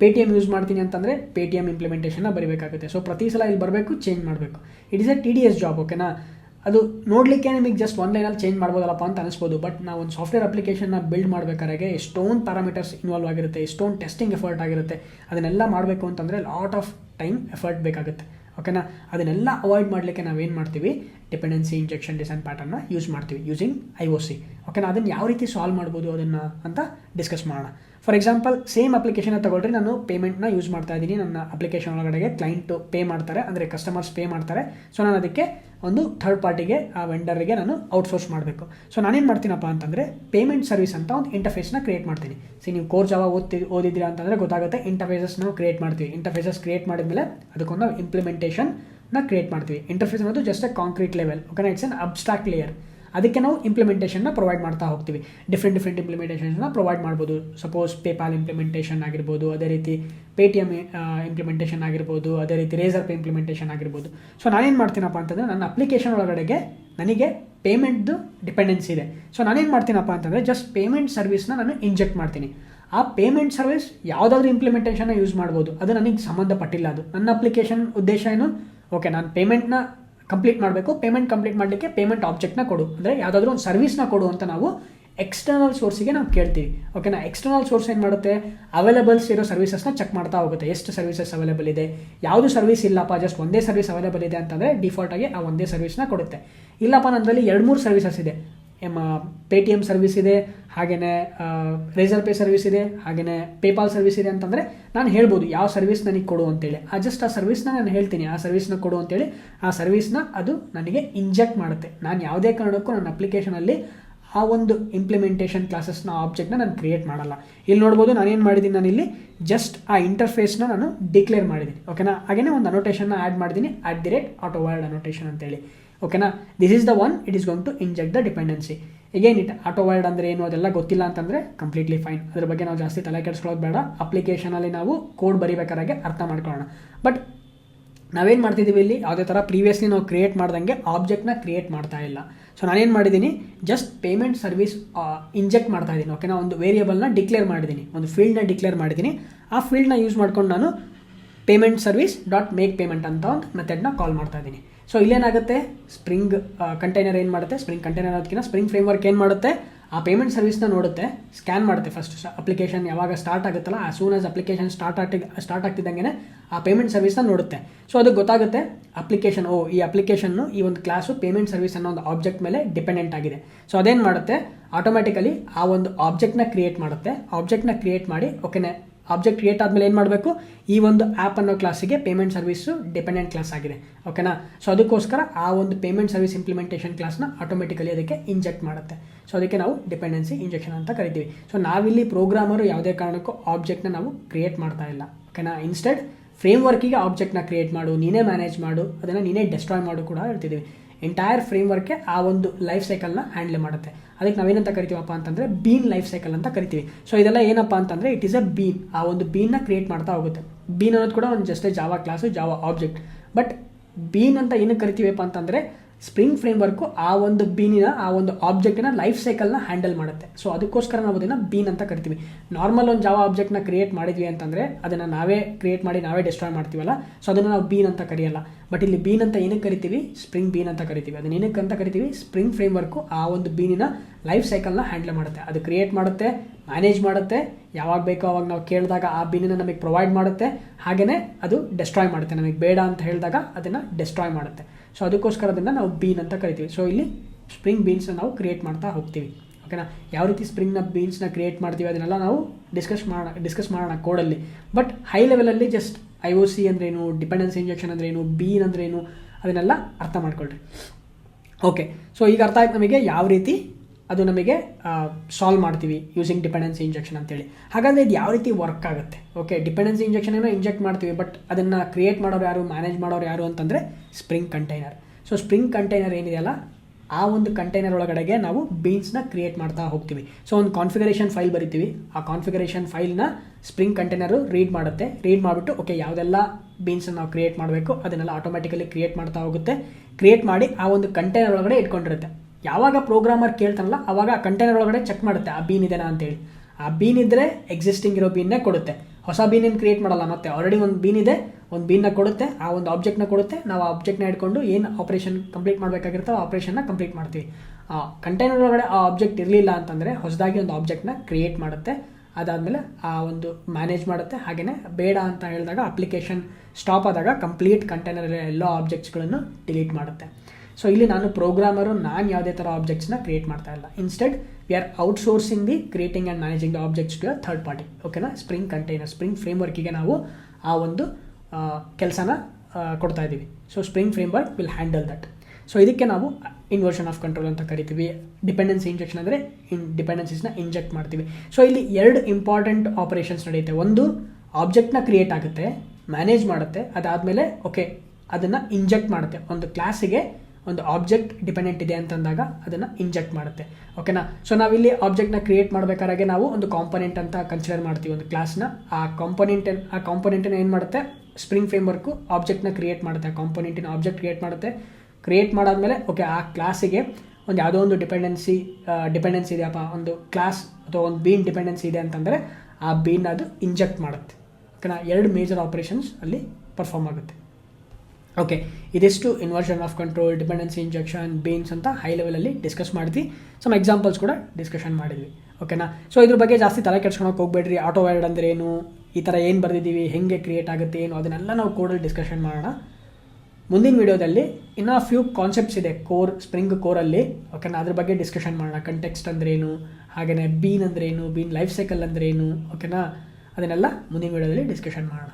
ಪೇ ಟಿ ಎಂ ಯೂಸ್ ಮಾಡ್ತೀನಿ ಅಂತಂದರೆ ಪೇ ಟಿ ಎಂ ಇಂಪ್ಲಿಮೆಂಟೇಷನ್ನ ಬರೀಬೇಕಾಗುತ್ತೆ. ಸೊ ಪ್ರತಿ ಸಲ ಇಲ್ಲಿ ಬರಬೇಕು ಚೇಂಜ್ ಮಾಡಬೇಕು. It is a tedious job ಓಕೆನಾ ಅದು ನೋಡಲಿಕ್ಕೆ ನಿಮಗೆ ಜಸ್ಟ್ ಒನ್ ಲೈನಲ್ಲಿ ಚೇಂಜ್ ಮಾಡ್ಬೋದಲ್ಲಪ್ಪ ಅಂತ ಅನಿಸ್ಬೋದು ಬಟ್ ನಾವು ಒಂದು ಸಾಫ್ಟ್ವೇರ್ ಅಪ್ಲಿಕೇಶನ್ನ ಬಿಲ್ಡ್ ಮಾಡಬೇಕಾದ್ರೆ ಎಷ್ಟೊಂದು ಪ್ಯಾರಾಮೀಟರ್ಸ್ ಇನ್ವಾಲ್ವ್ ಆಗಿರುತ್ತೆ, ಎಷ್ಟೊಂದು ಟೆಸ್ಟಿಂಗ್ ಎಫರ್ಟ್ ಆಗಿರುತ್ತೆ, ಅದನ್ನೆಲ್ಲ ಮಾಡಬೇಕು ಅಂತಂದರೆ ಲಾಟ್ ಆಫ್ ಟೈಮ್ ಎಫರ್ಟ್ ಬೇಕಾಗುತ್ತೆ ಓಕೆನಾ ಅದನ್ನೆಲ್ಲ ಅವಾಯ್ಡ್ ಮಾಡಲಿಕ್ಕೆ ನಾವೇನು ಮಾಡ್ತೀವಿ? ಡಿಪೆಂಡೆನ್ಸಿ ಇಂಜೆಕ್ಷನ್ ಡಿಸೈನ್ ಪ್ಯಾಟರ್ನ ಯೂಸ್ ಮಾಡ್ತೀವಿ ಯೂಸಿಂಗ್ ಐ ಓ ಸಿ ಓಕೆನಾ ಅದನ್ನು ಯಾವ ರೀತಿ ಸಾಲ್ವ್ ಮಾಡ್ಬೋದು ಅದನ್ನು ಅಂತ ಡಿಸ್ಕಸ್ ಮಾಡೋಣ. ಫಾರ್ ಎಕ್ಸಾಂಪಲ್ ಸೇಮ್ ಅಪ್ಲಿಕೇಶನ್ ತಗೊಳ್ರಿ. ನಾನು ಪೇಮೆಂಟ್ನ ಯೂಸ್ ಮಾಡ್ತಾ ಇದ್ದೀನಿ. ನನ್ನ ಅಪ್ಲಿಕೇಶನ್ ಒಳಗಡೆಗೆ ಕ್ಲೈಂಟು ಪೇ ಮಾಡ್ತಾರೆ. ಅಂದರೆ ಕಸ್ಟಮರ್ಸ್ ಪೇ ಮಾಡ್ತಾರೆ. ಸೊ ನಾನು ಅದಕ್ಕೆ ಒಂದು ಥರ್ಡ್ ಪಾರ್ಟಿಗೆ ಆ ವೆಂಡರ್ಗೆ ನಾನು ಔಟ್ಸೋರ್ಸ್ ಮಾಡಬೇಕು. ಸೊ ನಾನೇನು ಮಾಡ್ತೀನಪ್ಪ ಅಂತಂದರೆ ಪೇಮೆಂಟ್ ಸರ್ವಿಸ್ ಅಂತ ಒಂದು ಇಂಟರ್ಫೇಸ್ನ ಕ್ರಿಯೇಟ್ ಮಾಡ್ತೀನಿ. ಸಿ ನೀವು ಕೋರ್ಸ್ ಜಾವ ಓದ್ತಿ, ಓದಿದ್ದೀರಾ ಅಂತಂದರೆ ಗೊತ್ತಾಗುತ್ತೆ. ಇಂಟರ್ಫೇಸಸ್ ನಾವು ಕ್ರಿಯೇಟ್ ಮಾಡ್ತೀವಿ. ಇಂಟರ್ಫೇಸಸ್ ಕ್ರಿಯೇಟ್ ಮಾಡಿದ್ಮೇಲೆ ಅದಕ್ಕೊಂದು ಇಂಪ್ಲಿಮೆಂಟೇಷನ್ನ ಕ್ರಿಯೇಟ್ ಮಾಡ್ತೀವಿ. ಇಂಟರ್ಫೇಸ್ ಅನ್ನೋದು ಜಸ್ಟ್ ಎ ಕಾಂಕ್ರೀಟ್ ಲೆವೆಲ್ ಓಕೆನಾ ಇಟ್ಸ್ ಅನ್ ಅಬ್ಸ್ಟ್ರಾಕ್ಟ್ ಲೇಯರ್ ಅದಕ್ಕೆ ನಾವು ಇಂಪ್ಲಿಮೆಂಟೇಷನ್ನ ಪ್ರೊವೈಡ್ ಮಾಡ್ತಾ ಹೋಗ್ತೀವಿ. ಡಿಫ್ರೆಂಟ್ ಡಿಫ್ರೆಂಟ್ ಇಂಪ್ಲಿಮೆಂಟೇಷನ್ನ ಪ್ರೊವೈಡ್ ಮಾಡ್ಬೋದು. ಸಪೋಸ್ ಪೇಪಾಲ್ ಇಂಪ್ಲಿಮೆಂಟೇಷನ್ ಆಗಿರ್ಬೋದು, ಅದೇ ರೀತಿ ಪೇ ಟಿ ಎಂ ಇಂಪ್ಲಿಮೆಂಟೇಷನ್ ಆಗಿರ್ಬೋದು, ಅದೇ ರೀತಿ ರೇಸರ್ ಪೇ ಇಂಪ್ಲಿಮೆಂಟೇಷನ್ ಆಗಿರ್ಬೋದು. ಸೊ ನಾನೇನು ಮಾಡ್ತೀನಪ್ಪ ಅಂತಂದರೆ ನನ್ನ ಅಪ್ಲಿಕೇಶನ್ ಒಳಗಡೆಗೆ ನನಗೆ ಪೇಮೆಂಟ್ದು ಡಿಪೆಂಡೆನ್ಸಿ ಇದೆ. ಸೊ ನಾನೇನು ಮಾಡ್ತೀನಪ್ಪ ಅಂತಂದರೆ ಜಸ್ಟ್ ಪೇಮೆಂಟ್ ಸರ್ವಿಸ್ನ ನಾನು ಇಂಜೆಕ್ಟ್ ಮಾಡ್ತೀನಿ. ಆ ಪೇಮೆಂಟ್ ಸರ್ವಿಸ್ ಯಾವುದಾದ್ರೂ ಇಂಪ್ಲಿಮೆಂಟೇಷನ್ನ ಯೂಸ್ ಮಾಡ್ಬೋದು. ಅದು ನನಗೆ ಸಂಬಂಧಪಟ್ಟಿಲ್ಲ ಅದು. ನನ್ನ ಅಪ್ಲಿಕೇಶನ್ ಉದ್ದೇಶ ಏನು? ಓಕೆ ನಾನು ಪೇಮೆಂಟ್ನ ಕಂಪ್ಲೀಟ್ ಮಾಡಬೇಕು. ಪೇಮೆಂಟ್ ಕಂಪ್ಲೀಟ್ ಮಾಡಲಿಕ್ಕೆ ಪೇಮೆಂಟ್ ಆಬ್ಜೆಕ್ಟ್ನ ಕೊಡು. ಅಂದರೆ ಯಾವುದಾದ್ರೂ ಒಂದು ಸರ್ವಿಸ್ನ ಕೊಡು ಅಂತ ನಾವು ಎಕ್ಸ್ಟರ್ನಲ್ ಸೋರ್ಸಿಗೆ ನಾವು ಕೇಳ್ತೀವಿ. ಓಕೆನಾ ಎಕ್ಸ್ಟರ್ನಲ್ ಸೋರ್ಸ್ ಏನು ಮಾಡುತ್ತೆ? ಅವೈಲೇಬಲ್ಸ್ ಇರೋ ಸರ್ವಿಸಸ್ನ ಚೆಕ್ ಮಾಡ್ತಾ ಹೋಗುತ್ತೆ. ಎಷ್ಟು ಸರ್ವಿಸಸ್ ಅವೈಲೇಬಲ್ ಇದೆ? ಯಾವುದು ಸರ್ವಿಸ್ ಇಲ್ಲಪ್ಪ ಜಸ್ಟ್ ಒಂದೇ ಸರ್ವಿಸ್ ಅವೈಲೇಬಲ್ ಇದೆ ಅಂತಂದರೆ ಡಿಫಾಲ್ಟಾಗಿ ಆ ಒಂದೇ ಸರ್ವಿಸ್ನ ಕೊಡುತ್ತೆ. ಇಲ್ಲಪ್ಪ ನನ್ನದಲ್ಲಿ ಎರಡು ಮೂರು ಸರ್ವಿಸಸ್ ಇದೆ. M Paytm service ಇದೆ ಹಾಗೆಯೇ ರೇಸರ್ ಪೇ ಸರ್ವಿಸ್ ಇದೆ ಹಾಗೆಯೇ ಪೇಪಾಲ್ ಸರ್ವಿಸ್ ಇದೆ ಅಂತಂದರೆ ನಾನು ಹೇಳ್ಬೋದು ಯಾವ ಸರ್ವಿಸ್ ನನಗೆ ಕೊಡು ಅಂತೇಳಿ. ಆ ಜಸ್ಟ್ ಆ ಸರ್ವಿಸ್ನ ನಾನು ಹೇಳ್ತೀನಿ. ಆ ಸರ್ವಿಸ್ನ ಕೊಡು ಅಂತೇಳಿ. ಆ ಸರ್ವಿಸ್ನ ಅದು ನನಗೆ ಇಂಜೆಕ್ಟ್ ಮಾಡುತ್ತೆ. ನಾನು ಯಾವುದೇ ಕಾರಣಕ್ಕೂ ನನ್ನ ಅಪ್ಲಿಕೇಶನಲ್ಲಿ ಆ ಒಂದು ಇಂಪ್ಲಿಮೆಂಟೇಷನ್ ಕ್ಲಾಸಸ್ನ ಆಬ್ಜೆಕ್ಟ್ನ ನಾನು ಕ್ರಿಯೇಟ್ ಮಾಡಲ್ಲ. ಇಲ್ಲಿ ನೋಡ್ಬೋದು ನಾನೇನು ಮಾಡಿದ್ದೀನಿ ನಾನು ಇಲ್ಲಿ ಜಸ್ಟ್ ಆ ಇಂಟರ್ಫೇಸ್ನ ನಾನು ಡಿಕ್ಲೇರ್ ಮಾಡಿದ್ದೀನಿ. ಓಕೆನಾ ಹಾಗೆಯೇ ಒಂದು ಅನೋಟೇಷನ್ನ ಆ್ಯಡ್ ಮಾಡಿದ್ದೀನಿ. At the rate autowired annotation ಅಂತೇಳಿ. ಓಕೆನಾ this is the one it is going to inject the dependency again it autowired ಅಂದರೆ ಏನು, ಅದೆಲ್ಲ ಗೊತ್ತಿಲ್ಲ ಅಂತಂದರೆ ಕಂಪ್ಲೀಟ್ಲಿ ಫೈನ್ ಅದ್ರ ಬಗ್ಗೆ ನಾವು ಜಾಸ್ತಿ ತಲೆ ಕೆಡಿಸ್ಕೊಳ್ಳೋದು ಬೇಡ. ಅಪ್ಲಿಕೇಶನಲ್ಲಿ ನಾವು ಕೋಡ್ ಬರಿಬೇಕಾದಾಗೆ ಅರ್ಥ ಮಾಡ್ಕೊಳ್ಳೋಣ. ಬಟ್ ನಾವೇನು ಮಾಡ್ತಿದ್ದೀವಿ ಇಲ್ಲಿ? ಯಾವುದೇ ಥರ ಪ್ರೀವಿಯಸ್ಲಿ ನಾವು ಕ್ರಿಯೇಟ್ ಮಾಡ್ದಂಗೆ ಆಬ್ಜೆಕ್ಟ್ನ ಕ್ರಿಯೇಟ್ ಮಾಡ್ತಾ ಇಲ್ಲ. ಸೊ ನಾನೇನು ಮಾಡಿದ್ದೀನಿ ಜಸ್ಟ್ ಪೇಮೆಂಟ್ ಸರ್ವಿಸ್ ಇಂಜೆಕ್ಟ್ ಮಾಡ್ತಾ ಇದ್ದೀನಿ ಓಕೆನಾ ಒಂದು ವೇರಿಯಬಲ್ನ ಡಿಕ್ಲೇರ್ ಮಾಡಿದ್ದೀನಿ ಒಂದು ಫೀಲ್ಡ್ನ ಡಿಕ್ಲೇರ್ ಮಾಡಿದ್ದೀನಿ ಆ ಫೀಲ್ಡ್ನ ಯೂಸ್ ಮಾಡ್ಕೊಂಡು ನಾನು payment service dot make payment ಅಂತ ಒಂದು ಮೆಥಡ್ನ ಕಾಲ್ ಮಾಡ್ತಾ ಇದ್ದೀನಿ ಸೊ ಇಲ್ಲೇನಾಗುತ್ತೆ? ಸ್ಪ್ರಿಂಗ್ ಕಂಟೈನರ್ ಏನು ಮಾಡುತ್ತೆ? ಸ್ಪ್ರಿಂಗ್ ಕಂಟೈನರ್ ಅದಕ್ಕಿಂತ ಸ್ಪ್ರಿಂಗ್ ಫ್ರೇಮ್ವರ್ಕ್ ಏನು ಮಾಡುತ್ತೆ? ಆ ಪೇಮೆಂಟ್ ಸರ್ವಿಸ್ನ ನೋಡುತ್ತೆ ಸ್ಕ್ಯಾನ್ ಮಾಡುತ್ತೆ ಫಸ್ಟ್ ಅಪ್ಲಿಕೇಶನ್ ಯಾವಾಗ ಸ್ಟಾರ್ಟ್ ಆಗುತ್ತಲ್ಲ as soon as application start ಆಗಿ ಸ್ಟಾರ್ಟ್ ಆಗ್ತಿದ್ದಂಗೆ ಆ ಪೇಮೆಂಟ್ ಸರ್ವಿಸ್ನ ನೋಡುತ್ತೆ. ಸೊ ಅದು ಗೊತ್ತಾಗುತ್ತೆ ಅಪ್ಲಿಕೇಶನ್ ಓ, ಈ ಅಪ್ಲಿಕೇಶನ್ನು ಈ ಒಂದು ಕ್ಲಾಸು ಪೇಮೆಂಟ್ ಸರ್ವಿಸ್ ಅನ್ನೋ ಒಂದು ಆಬ್ಜೆಕ್ಟ್ ಮೇಲೆ ಡಿಪೆಂಡೆಂಟ್ ಆಗಿದೆ. ಸೊ ಅದೇನು ಮಾಡುತ್ತೆ? ಆಟೋಮೆಟಿಕಲಿ ಆ ಒಂದು ಆಬ್ಜೆಕ್ಟ್ನ ಕ್ರಿಯೇಟ್ ಮಾಡುತ್ತೆ. ಆಬ್ಜೆಕ್ಟ್ನ ಕ್ರಿಯೇಟ್ ಮಾಡಿ ಓಕೆನೆ ಆಬ್ಜೆಕ್ಟ್ ಕ್ರಿಯೇಟ್ ಆದಮೇಲೆ ಏನು ಮಾಡಬೇಕು? ಈ ಒಂದು ಆ್ಯಪ್ ಅನ್ನೋ ಕ್ಲಾಸಿಗೆ ಪೇಮೆಂಟ್ ಸರ್ವಿಸು ಡಿಪೆಂಡೆಂಟ್ ಕ್ಲಾಸ್ ಆಗಿದೆ. ಓಕೆನಾ ಸೊ ಅದಕ್ಕೋಸ್ಕರ ಆ ಒಂದು ಪೇಮೆಂಟ್ ಸರ್ವಿಸ್ ಇಂಪ್ಲಿಮೆಂಟೇಷನ್ ಕ್ಲಾಸ್ನ ಆಟೋಮೆಟಿಕಲಿ ಅದಕ್ಕೆ ಇಂಜೆಕ್ಟ್ ಮಾಡುತ್ತೆ. ಸೊ ಅದಕ್ಕೆ ನಾವು ಡಿಪೆಂಡೆನ್ಸಿ ಇಂಜೆಕ್ಷನ್ ಅಂತ ಕರಿತೀವಿ. ಸೊ ನಾವಿಲ್ಲಿ ಪ್ರೋಗ್ರಾಮರು ಯಾವುದೇ ಕಾರಣಕ್ಕೂ ಆಬ್ಜೆಕ್ಟ್ನ ನಾವು ಕ್ರಿಯೇಟ್ ಮಾಡ್ತಾ ಇಲ್ಲ. ಓಕೆನಾ ಇನ್ಸ್ಟೆಡ್ ಫ್ರೇಮ್ ವರ್ಕಿಗೆ ಆಬ್ಜೆಕ್ಟ್ನ ಕ್ರಿಯೇಟ್ ಮಾಡು, ನೀನೇ ಮ್ಯಾನೇಜ್ ಮಾಡು, ಅದನ್ನು ನೀನೇ ಡೆಸ್ಟ್ರಾಯ್ ಮಾಡು ಕೂಡ ಹೇಳ್ತಿದ್ದೀವಿ ಎಂಟೈರ್ ಫ್ರೇಮ್ ವರ್ಕೆ ಆ ಒಂದು ಲೈಫ್ ಸೈಕಲ್ನ ಹ್ಯಾಂಡಲ್ ಮಾಡುತ್ತೆ. ಅದಕ್ಕೆ ನಾವೇನಂತ ಕರಿತೀವಪ್ಪ ಅಂತಂದರೆ ಬೀನ್ ಲೈಫ್ ಸೈಕಲ್ ಅಂತ ಕರಿತೀವಿ. ಸೊ ಇದೆಲ್ಲ ಏನಪ್ಪ ಅಂತಂದರೆ ಇಟ್ ಈಸ್ ಅ ಬೀನ್ ಆ ಒಂದು ಬೀನ್ನ ಕ್ರಿಯೇಟ್ ಮಾಡ್ತಾ ಹೋಗುತ್ತೆ. ಬೀನ್ ಅನ್ನೋದು ಕೂಡ ಒಂದು just Java class Java object but bean ಅಂತ ಏನಕ್ಕೆ ಕರಿತೀವಪ್ಪ ಅಂತಂದರೆ ಸ್ಪ್ರಿಂಗ್ ಫ್ರೇಮ್ ವರ್ಕು ಆ ಒಂದು ಬೀನಿನ, ಆ ಒಂದು ಆಬ್ಜೆಕ್ಟಿನ ಲೈಫ್ ಸೈಕಲ್ನ ಹ್ಯಾಂಡಲ್ ಮಾಡುತ್ತೆ. ಸೊ ಅದಕ್ಕೋಸ್ಕರ ನಾವು ಅದನ್ನು ಬೀನ್ ಅಂತ ಕರಿತೀವಿ. ನಾರ್ಮಲ್ ಒಂದು ಜಾವ ಆಬ್ಜೆಕ್ಟ್ನ ಕ್ರಿಯೇಟ್ ಮಾಡಿದ್ವಿ ಅಂತಂದರೆ, ಅದನ್ನು ನಾವೇ ಕ್ರಿಯೇಟ್ ಮಾಡಿ, ನಾವೇ ಡಿಸ್ಟ್ರಾಯ್ ಮಾಡ್ತೀವಲ್ಲ, ಸೊ ಅದನ್ನು ನಾವು ಬೀನ್ ಅಂತ ಕರೆಯಲ್ಲ. ಬಟ್ ಇಲ್ಲಿ ಬೀನ್ ಅಂತ ಏನಕ್ಕೆ ಕರಿತೀವಿ? ಸ್ಪ್ರಿಂಗ್ ಬೀನ್ ಅಂತ ಕರಿತೀವಿ. ಅದನ್ನ ಏನಕ್ಕೆ ಅಂತ ಕರಿತೀವಿ? ಸ್ಪ್ರಿಂಗ್ ಫ್ರೇಮ್ ವರ್ಕು ಆ ಒಂದು ಬೀನಿನ ಲೈಫ್ ಸೈಕಲ್ನ ಹ್ಯಾಂಡಲ್ ಮಾಡುತ್ತೆ. ಅದು ಕ್ರಿಯೇಟ್ ಮಾಡುತ್ತೆ, ಮ್ಯಾನೇಜ್ ಮಾಡುತ್ತೆ. ಯಾವಾಗ ಬೇಕೋ ಅವಾಗ ನಾವು ಕೇಳಿದಾಗ ಆ ಬೀನಿನ ನಮಗೆ ಪ್ರೊವೈಡ್ ಮಾಡುತ್ತೆ. ಹಾಗೆಯೇ ಅದು ಡೆಸ್ಟ್ರಾಯ್ ಮಾಡುತ್ತೆ. ನಮಗೆ ಬೇಡ ಅಂತ ಹೇಳಿದಾಗ ಅದನ್ನು ಡೆಸ್ಟ್ರಾಯ್ ಮಾಡುತ್ತೆ. ಸೊ ಅದಕ್ಕೋಸ್ಕರ ಅದನ್ನು ನಾವು ಬೀನ್ ಅಂತ ಕರಿತೀವಿ. ಸೊ ಇಲ್ಲಿ ಸ್ಪ್ರಿಂಗ್ ಬೀನ್ಸ್ನ ನಾವು ಕ್ರಿಯೇಟ್ ಮಾಡ್ತಾ ಹೋಗ್ತೀವಿ. ಓಕೆನಾ ಯಾವ ರೀತಿ ಸ್ಪ್ರಿಂಗ್ನ ಬೀನ್ಸ್ನ ಕ್ರಿಯೇಟ್ ಮಾಡ್ತೀವಿ ಅದನ್ನೆಲ್ಲ ನಾವು ಡಿಸ್ಕಸ್ ಮಾಡೋಣ ಡಿಸ್ಕಸ್ ಮಾಡೋಣ ಕೋಡಲ್ಲಿ ಬಟ್ ಹೈ ಲೆವೆಲಲ್ಲಿ ಜಸ್ಟ್ ಐ ಒ ಸಿ ಅಂದ್ರೇನು ಡಿಪೆಂಡೆನ್ಸ್ ಇಂಜೆಕ್ಷನ್ ಅಂದ್ರೇನು ಬೀನ್ ಅಂದ್ರೇನು, ಅದನ್ನೆಲ್ಲ ಅರ್ಥ ಮಾಡ್ಕೊಳ್ರಿ. ಓಕೆ ಸೊ ಈಗ ಅರ್ಥ ಆಯ್ತು ನಮಗೆ ಯಾವ ರೀತಿ ಅದು ನಮಗೆ ಸಾಲ್ವ್ ಮಾಡ್ತೀವಿ ಯೂಸಿಂಗ್ ಡಿಪೆಂಡೆನ್ಸಿ ಇಂಜೆಕ್ಷನ್ ಅಂತೇಳಿ. ಹಾಗಾದರೆ ಇದು ಯಾವ ರೀತಿ ವರ್ಕ್ ಆಗುತ್ತೆ? ಓಕೆ ಡಿಪೆಂಡೆನ್ಸಿ ಇಂಜೆಕ್ಷನ್ ಏನೋ ಇಂಜೆಕ್ಟ್ ಮಾಡ್ತೀವಿ ಬಟ್ ಅದನ್ನು ಕ್ರಿಯೇಟ್ ಮಾಡೋರು ಯಾರು ಮ್ಯಾನೇಜ್ ಮಾಡೋರು ಯಾರು ಅಂತಂದರೆ spring container so spring container ಏನಿದೆಯಲ್ಲ ಆ ಒಂದು ಕಂಟೈನರ್ ಒಳಗಡೆಗೆ ನಾವು ಬೀನ್ಸ್ನ ಕ್ರಿಯೇಟ್ ಮಾಡ್ತಾ ಹೋಗ್ತೀವಿ. ಸೊ ಒಂದು ಕಾನ್ಫಿಗರೇಷನ್ ಫೈಲ್ ಬರಿತೀವಿ. ಆ ಕಾನ್ಫಿಗರೇಷನ್ ಫೈಲ್ನ ಸ್ಪ್ರಿಂಗ್ ಕಂಟೈನರು ರೀಡ್ ಮಾಡುತ್ತೆ. ರೀಡ್ ಮಾಡಿಬಿಟ್ಟು ಓಕೆ ಯಾವುದೆಲ್ಲ ಬೀನ್ಸ್ನ ನಾವು ಕ್ರಿಯೇಟ್ ಮಾಡಬೇಕು, ಅದನ್ನೆಲ್ಲ ಆಟೋಮೆಟಿಕಲಿ ಕ್ರಿಯೇಟ್ ಮಾಡ್ತಾ ಹೋಗುತ್ತೆ. ಕ್ರಿಯೇಟ್ ಮಾಡಿ ಆ ಒಂದು ಕಂಟೈನರ್ ಒಳಗಡೆ ಇಟ್ಕೊಂಡಿರುತ್ತೆ. ಯಾವಾಗ ಪ್ರೋಗ್ರಾಮರ್ ಕೇಳ್ತಾನಲ್ಲ, ಅವಾಗ ಆ ಕಂಟೈನರ್ ಒಳಗಡೆ ಚೆಕ್ ಮಾಡುತ್ತೆ, ಆ ಬೀನ್ ಇದೆನಾ ಅಂತೇಳಿ. ಆ ಬೀನ್ ಇದ್ದರೆ ಎಕ್ಸಿಸ್ಟಿಂಗ್ ಇರೋ ಬೀನ್ನೇ ಕೊಡುತ್ತೆ. ಹೊಸ ಬೀನೇನು ಕ್ರಿಯೇಟ್ ಮಾಡಲ್ಲ, ಮತ್ತೆ ಆಲ್ರೆಡಿ ಒಂದು ಬೀನ್ ಇದೆ, ಒಂದು ಬೀನ್ನ ಕೊಡುತ್ತೆ, ಆ ಒಂದು ಆಬ್ಜೆಕ್ಟ್ನ ಕೊಡುತ್ತೆ. ನಾವು ಆ ಆಬ್ಜೆಕ್ಟ್ನ ಇಟ್ಕೊಂಡು ಏನು ಆಪ್ರೇಷನ್ ಕಂಪ್ಲೀಟ್ ಮಾಡಬೇಕಾಗಿರುತ್ತೋ ಆ ಆಪ್ರೇಷನ್ನ ಕಂಪ್ಲೀಟ್ ಮಾಡ್ತೀವಿ. ಆ ಕಂಟೈನರ್ ಒಳಗಡೆ ಆ ಆಬ್ಜೆಕ್ಟ್ ಇರಲಿಲ್ಲ ಅಂತಂದರೆ ಹೊಸದಾಗಿ ಒಂದು ಆಬ್ಜೆಕ್ಟ್ನ ಕ್ರಿಯೇಟ್ ಮಾಡುತ್ತೆ. ಅದಾದಮೇಲೆ ಆ ಒಂದು ಮ್ಯಾನೇಜ್ ಮಾಡುತ್ತೆ. ಹಾಗೆಯೇ ಬೇಡ ಅಂತ ಹೇಳಿದಾಗ ಅಪ್ಲಿಕೇಶನ್ ಸ್ಟಾಪ್ ಆದಾಗ ಕಂಪ್ಲೀಟ್ ಕಂಟೈನರ್ ಎಲ್ಲ ಆಬ್ಜೆಕ್ಟ್ಸ್ಗಳನ್ನು ಡಿಲೀಟ್ ಮಾಡುತ್ತೆ. ಸೊ ಇಲ್ಲಿ ನಾನು ಪ್ರೋಗ್ರಾಮರು ನಾನು ಯಾವುದೇ ಥರ ಆಬ್ಜೆಕ್ಟ್ಸ್ನ ಕ್ರಿಯೇಟ್ ಮಾಡ್ತಾ ಇಲ್ಲ. Instead we are outsourcing the creating and managing the objects to third party ಓಕೆನಾ ಸ್ಪ್ರಿಂಗ್ ಕಂಟೈನರ್ ಸ್ಪ್ರಿಂಗ್ ಫ್ರೇಮ್ ವರ್ಕಿಗೆ ನಾವು ಆ ಒಂದು ಕೆಲಸನ ಕೊಡ್ತಾ ಇದ್ದೀವಿ so spring framework will handle that so ಇದಕ್ಕೆ ನಾವು ಇನ್ವರ್ಷನ್ ಆಫ್ ಕಂಟ್ರೋಲ್ ಅಂತ ಕರಿತೀವಿ. ಡಿಪೆಂಡೆನ್ಸಿ ಇಂಜೆಕ್ಷನ್ ಅಂದರೆ ಇನ್ ಡಿಪೆಂಡೆನ್ಸೀಸ್ನ ಇಂಜೆಕ್ಟ್ ಮಾಡ್ತೀವಿ. ಸೊ ಇಲ್ಲಿ ಎರಡು ಇಂಪಾರ್ಟೆಂಟ್ ಆಪರೇಷನ್ಸ್ ನಡೆಯುತ್ತೆ. ಒಂದು ಆಬ್ಜೆಕ್ಟ್ನ ಕ್ರಿಯೇಟ್ ಆಗುತ್ತೆ ಮ್ಯಾನೇಜ್ ಮಾಡುತ್ತೆ, ಅದಾದಮೇಲೆ ಓಕೆ ಅದನ್ನು ಇಂಜೆಕ್ಟ್ ಮಾಡುತ್ತೆ. ಒಂದು ಕ್ಲಾಸಿಗೆ ಒಂದು ಆಬ್ಜೆಕ್ಟ್ ಡಿಪೆಂಡೆಂಟ್ ಇದೆ ಅಂತಂದಾಗ ಅದನ್ನು ಇಂಜೆಕ್ಟ್ ಮಾಡುತ್ತೆ. ಓಕೆನಾ ಸೊ ನಾವಿಲ್ಲಿ ಆಬ್ಜೆಕ್ಟ್ನ ಕ್ರಿಯೇಟ್ ಮಾಡಬೇಕಾದ್ರೆ ನಾವು ಒಂದು ಕಾಂಪೊನೆಂಟ್ ಅಂತ ಕನ್ಸಿಡರ್ ಮಾಡ್ತೀವಿ ಒಂದು ಕ್ಲಾಸ್ನ ಆ ಕಾಂಪೊನೆಂಟ್ ಆ ಕಾಂಪೊನೆಂಟನ್ನು ಏನು ಮಾಡುತ್ತೆ? ಸ್ಪ್ರಿಂಗ್ ಫ್ರೇಮ್ ವರ್ಕು ಆಬ್ಜೆಕ್ಟ್ನ ಕ್ರಿಯೇಟ್ ಮಾಡುತ್ತೆ. ಆ ಕಾಂಪೊನೆಂಟಿನ ಆಬ್ಜೆಕ್ಟ್ ಕ್ರಿಯೇಟ್ ಮಾಡುತ್ತೆ. ಕ್ರಿಯೇಟ್ ಮಾಡಾದ್ಮೇಲೆ ಓಕೆ ಆ ಕ್ಲಾಸಿಗೆ ಒಂದು ಯಾವುದೋ ಒಂದು ಡಿಪೆಂಡೆನ್ಸಿ ಡಿಪೆಂಡೆನ್ಸಿ ಇದೆಯಪ್ಪ, ಒಂದು ಕ್ಲಾಸ್ ಅಥವಾ ಒಂದು ಬೀನ್ ಡಿಪೆಂಡೆನ್ಸಿ ಇದೆ ಅಂತಂದರೆ ಆ ಬೀನ್ ಅದು ಇಂಜೆಕ್ಟ್ ಮಾಡುತ್ತೆ. ಓಕೆನಾ ಎರಡು ಮೇಜರ್ ಆಪರೇಷನ್ಸ್ ಅಲ್ಲಿ ಪರ್ಫಾರ್ಮ್ ಆಗುತ್ತೆ. ಓಕೆ ಇದಿಷ್ಟು inversion of control dependency injection beans ಅಂತ ಹೈ ಲೆವೆಲಲ್ಲಿ ಡಿಸ್ಕಸ್ ಮಾಡಿದ್ವಿ. ಸಮ್ ಎಕ್ಸಾಂಪಲ್ಸ್ ಕೂಡ ಡಿಸ್ಕಷನ್ ಮಾಡಿದ್ವಿ. ಓಕೆನಾ ಸೊ ಇದ್ರ ಬಗ್ಗೆ ಜಾಸ್ತಿ ತಲೆ ಕೆಡ್ಸ್ಕೊಳಕ್ಕೆ ಹೋಗ್ಬೇಡ್ರಿ. ಆಟೋ ವೈರ್ಡ್ ಅಂದ್ರೆ ಏನು? ಈ ಥರ ಏನು ಬರೆದಿದ್ದೀವಿ? ಹೆಂಗೆ ಕ್ರಿಯೇಟ್ ಆಗುತ್ತೆ ಏನು? ಅದನ್ನೆಲ್ಲ ನಾವು ಕೋಡಲ್ಲಿ ಡಿಸ್ಕಷನ್ ಮಾಡೋಣ. ಮುಂದಿನ ವೀಡಿಯೋದಲ್ಲಿ ಇನ್ನ ಫ್ಯೂ ಕಾನ್ಸೆಪ್ಟ್ಸ್ ಇದೆ. ಕೋರ್ ಸ್ಪ್ರಿಂಗ್ ಕೋರಲ್ಲಿ ಓಕೆನಾ ಅದ್ರ ಬಗ್ಗೆ ಡಿಸ್ಕಷನ್ ಮಾಡೋಣ. ಕಂಟೆಕ್ಸ್ಟ್ ಅಂದ್ರೇನು ಹಾಗೆಯೇ ಬೀನ್ ಅಂದ್ರೇನು ಬೀನ್ ಲೈಫ್ ಸೈಕಲ್ ಅಂದ್ರೇನು ಓಕೆನಾ ಅದನ್ನೆಲ್ಲ ಮುಂದಿನ ವೀಡಿಯೋದಲ್ಲಿ ಡಿಸ್ಕಷನ್ ಮಾಡೋಣ.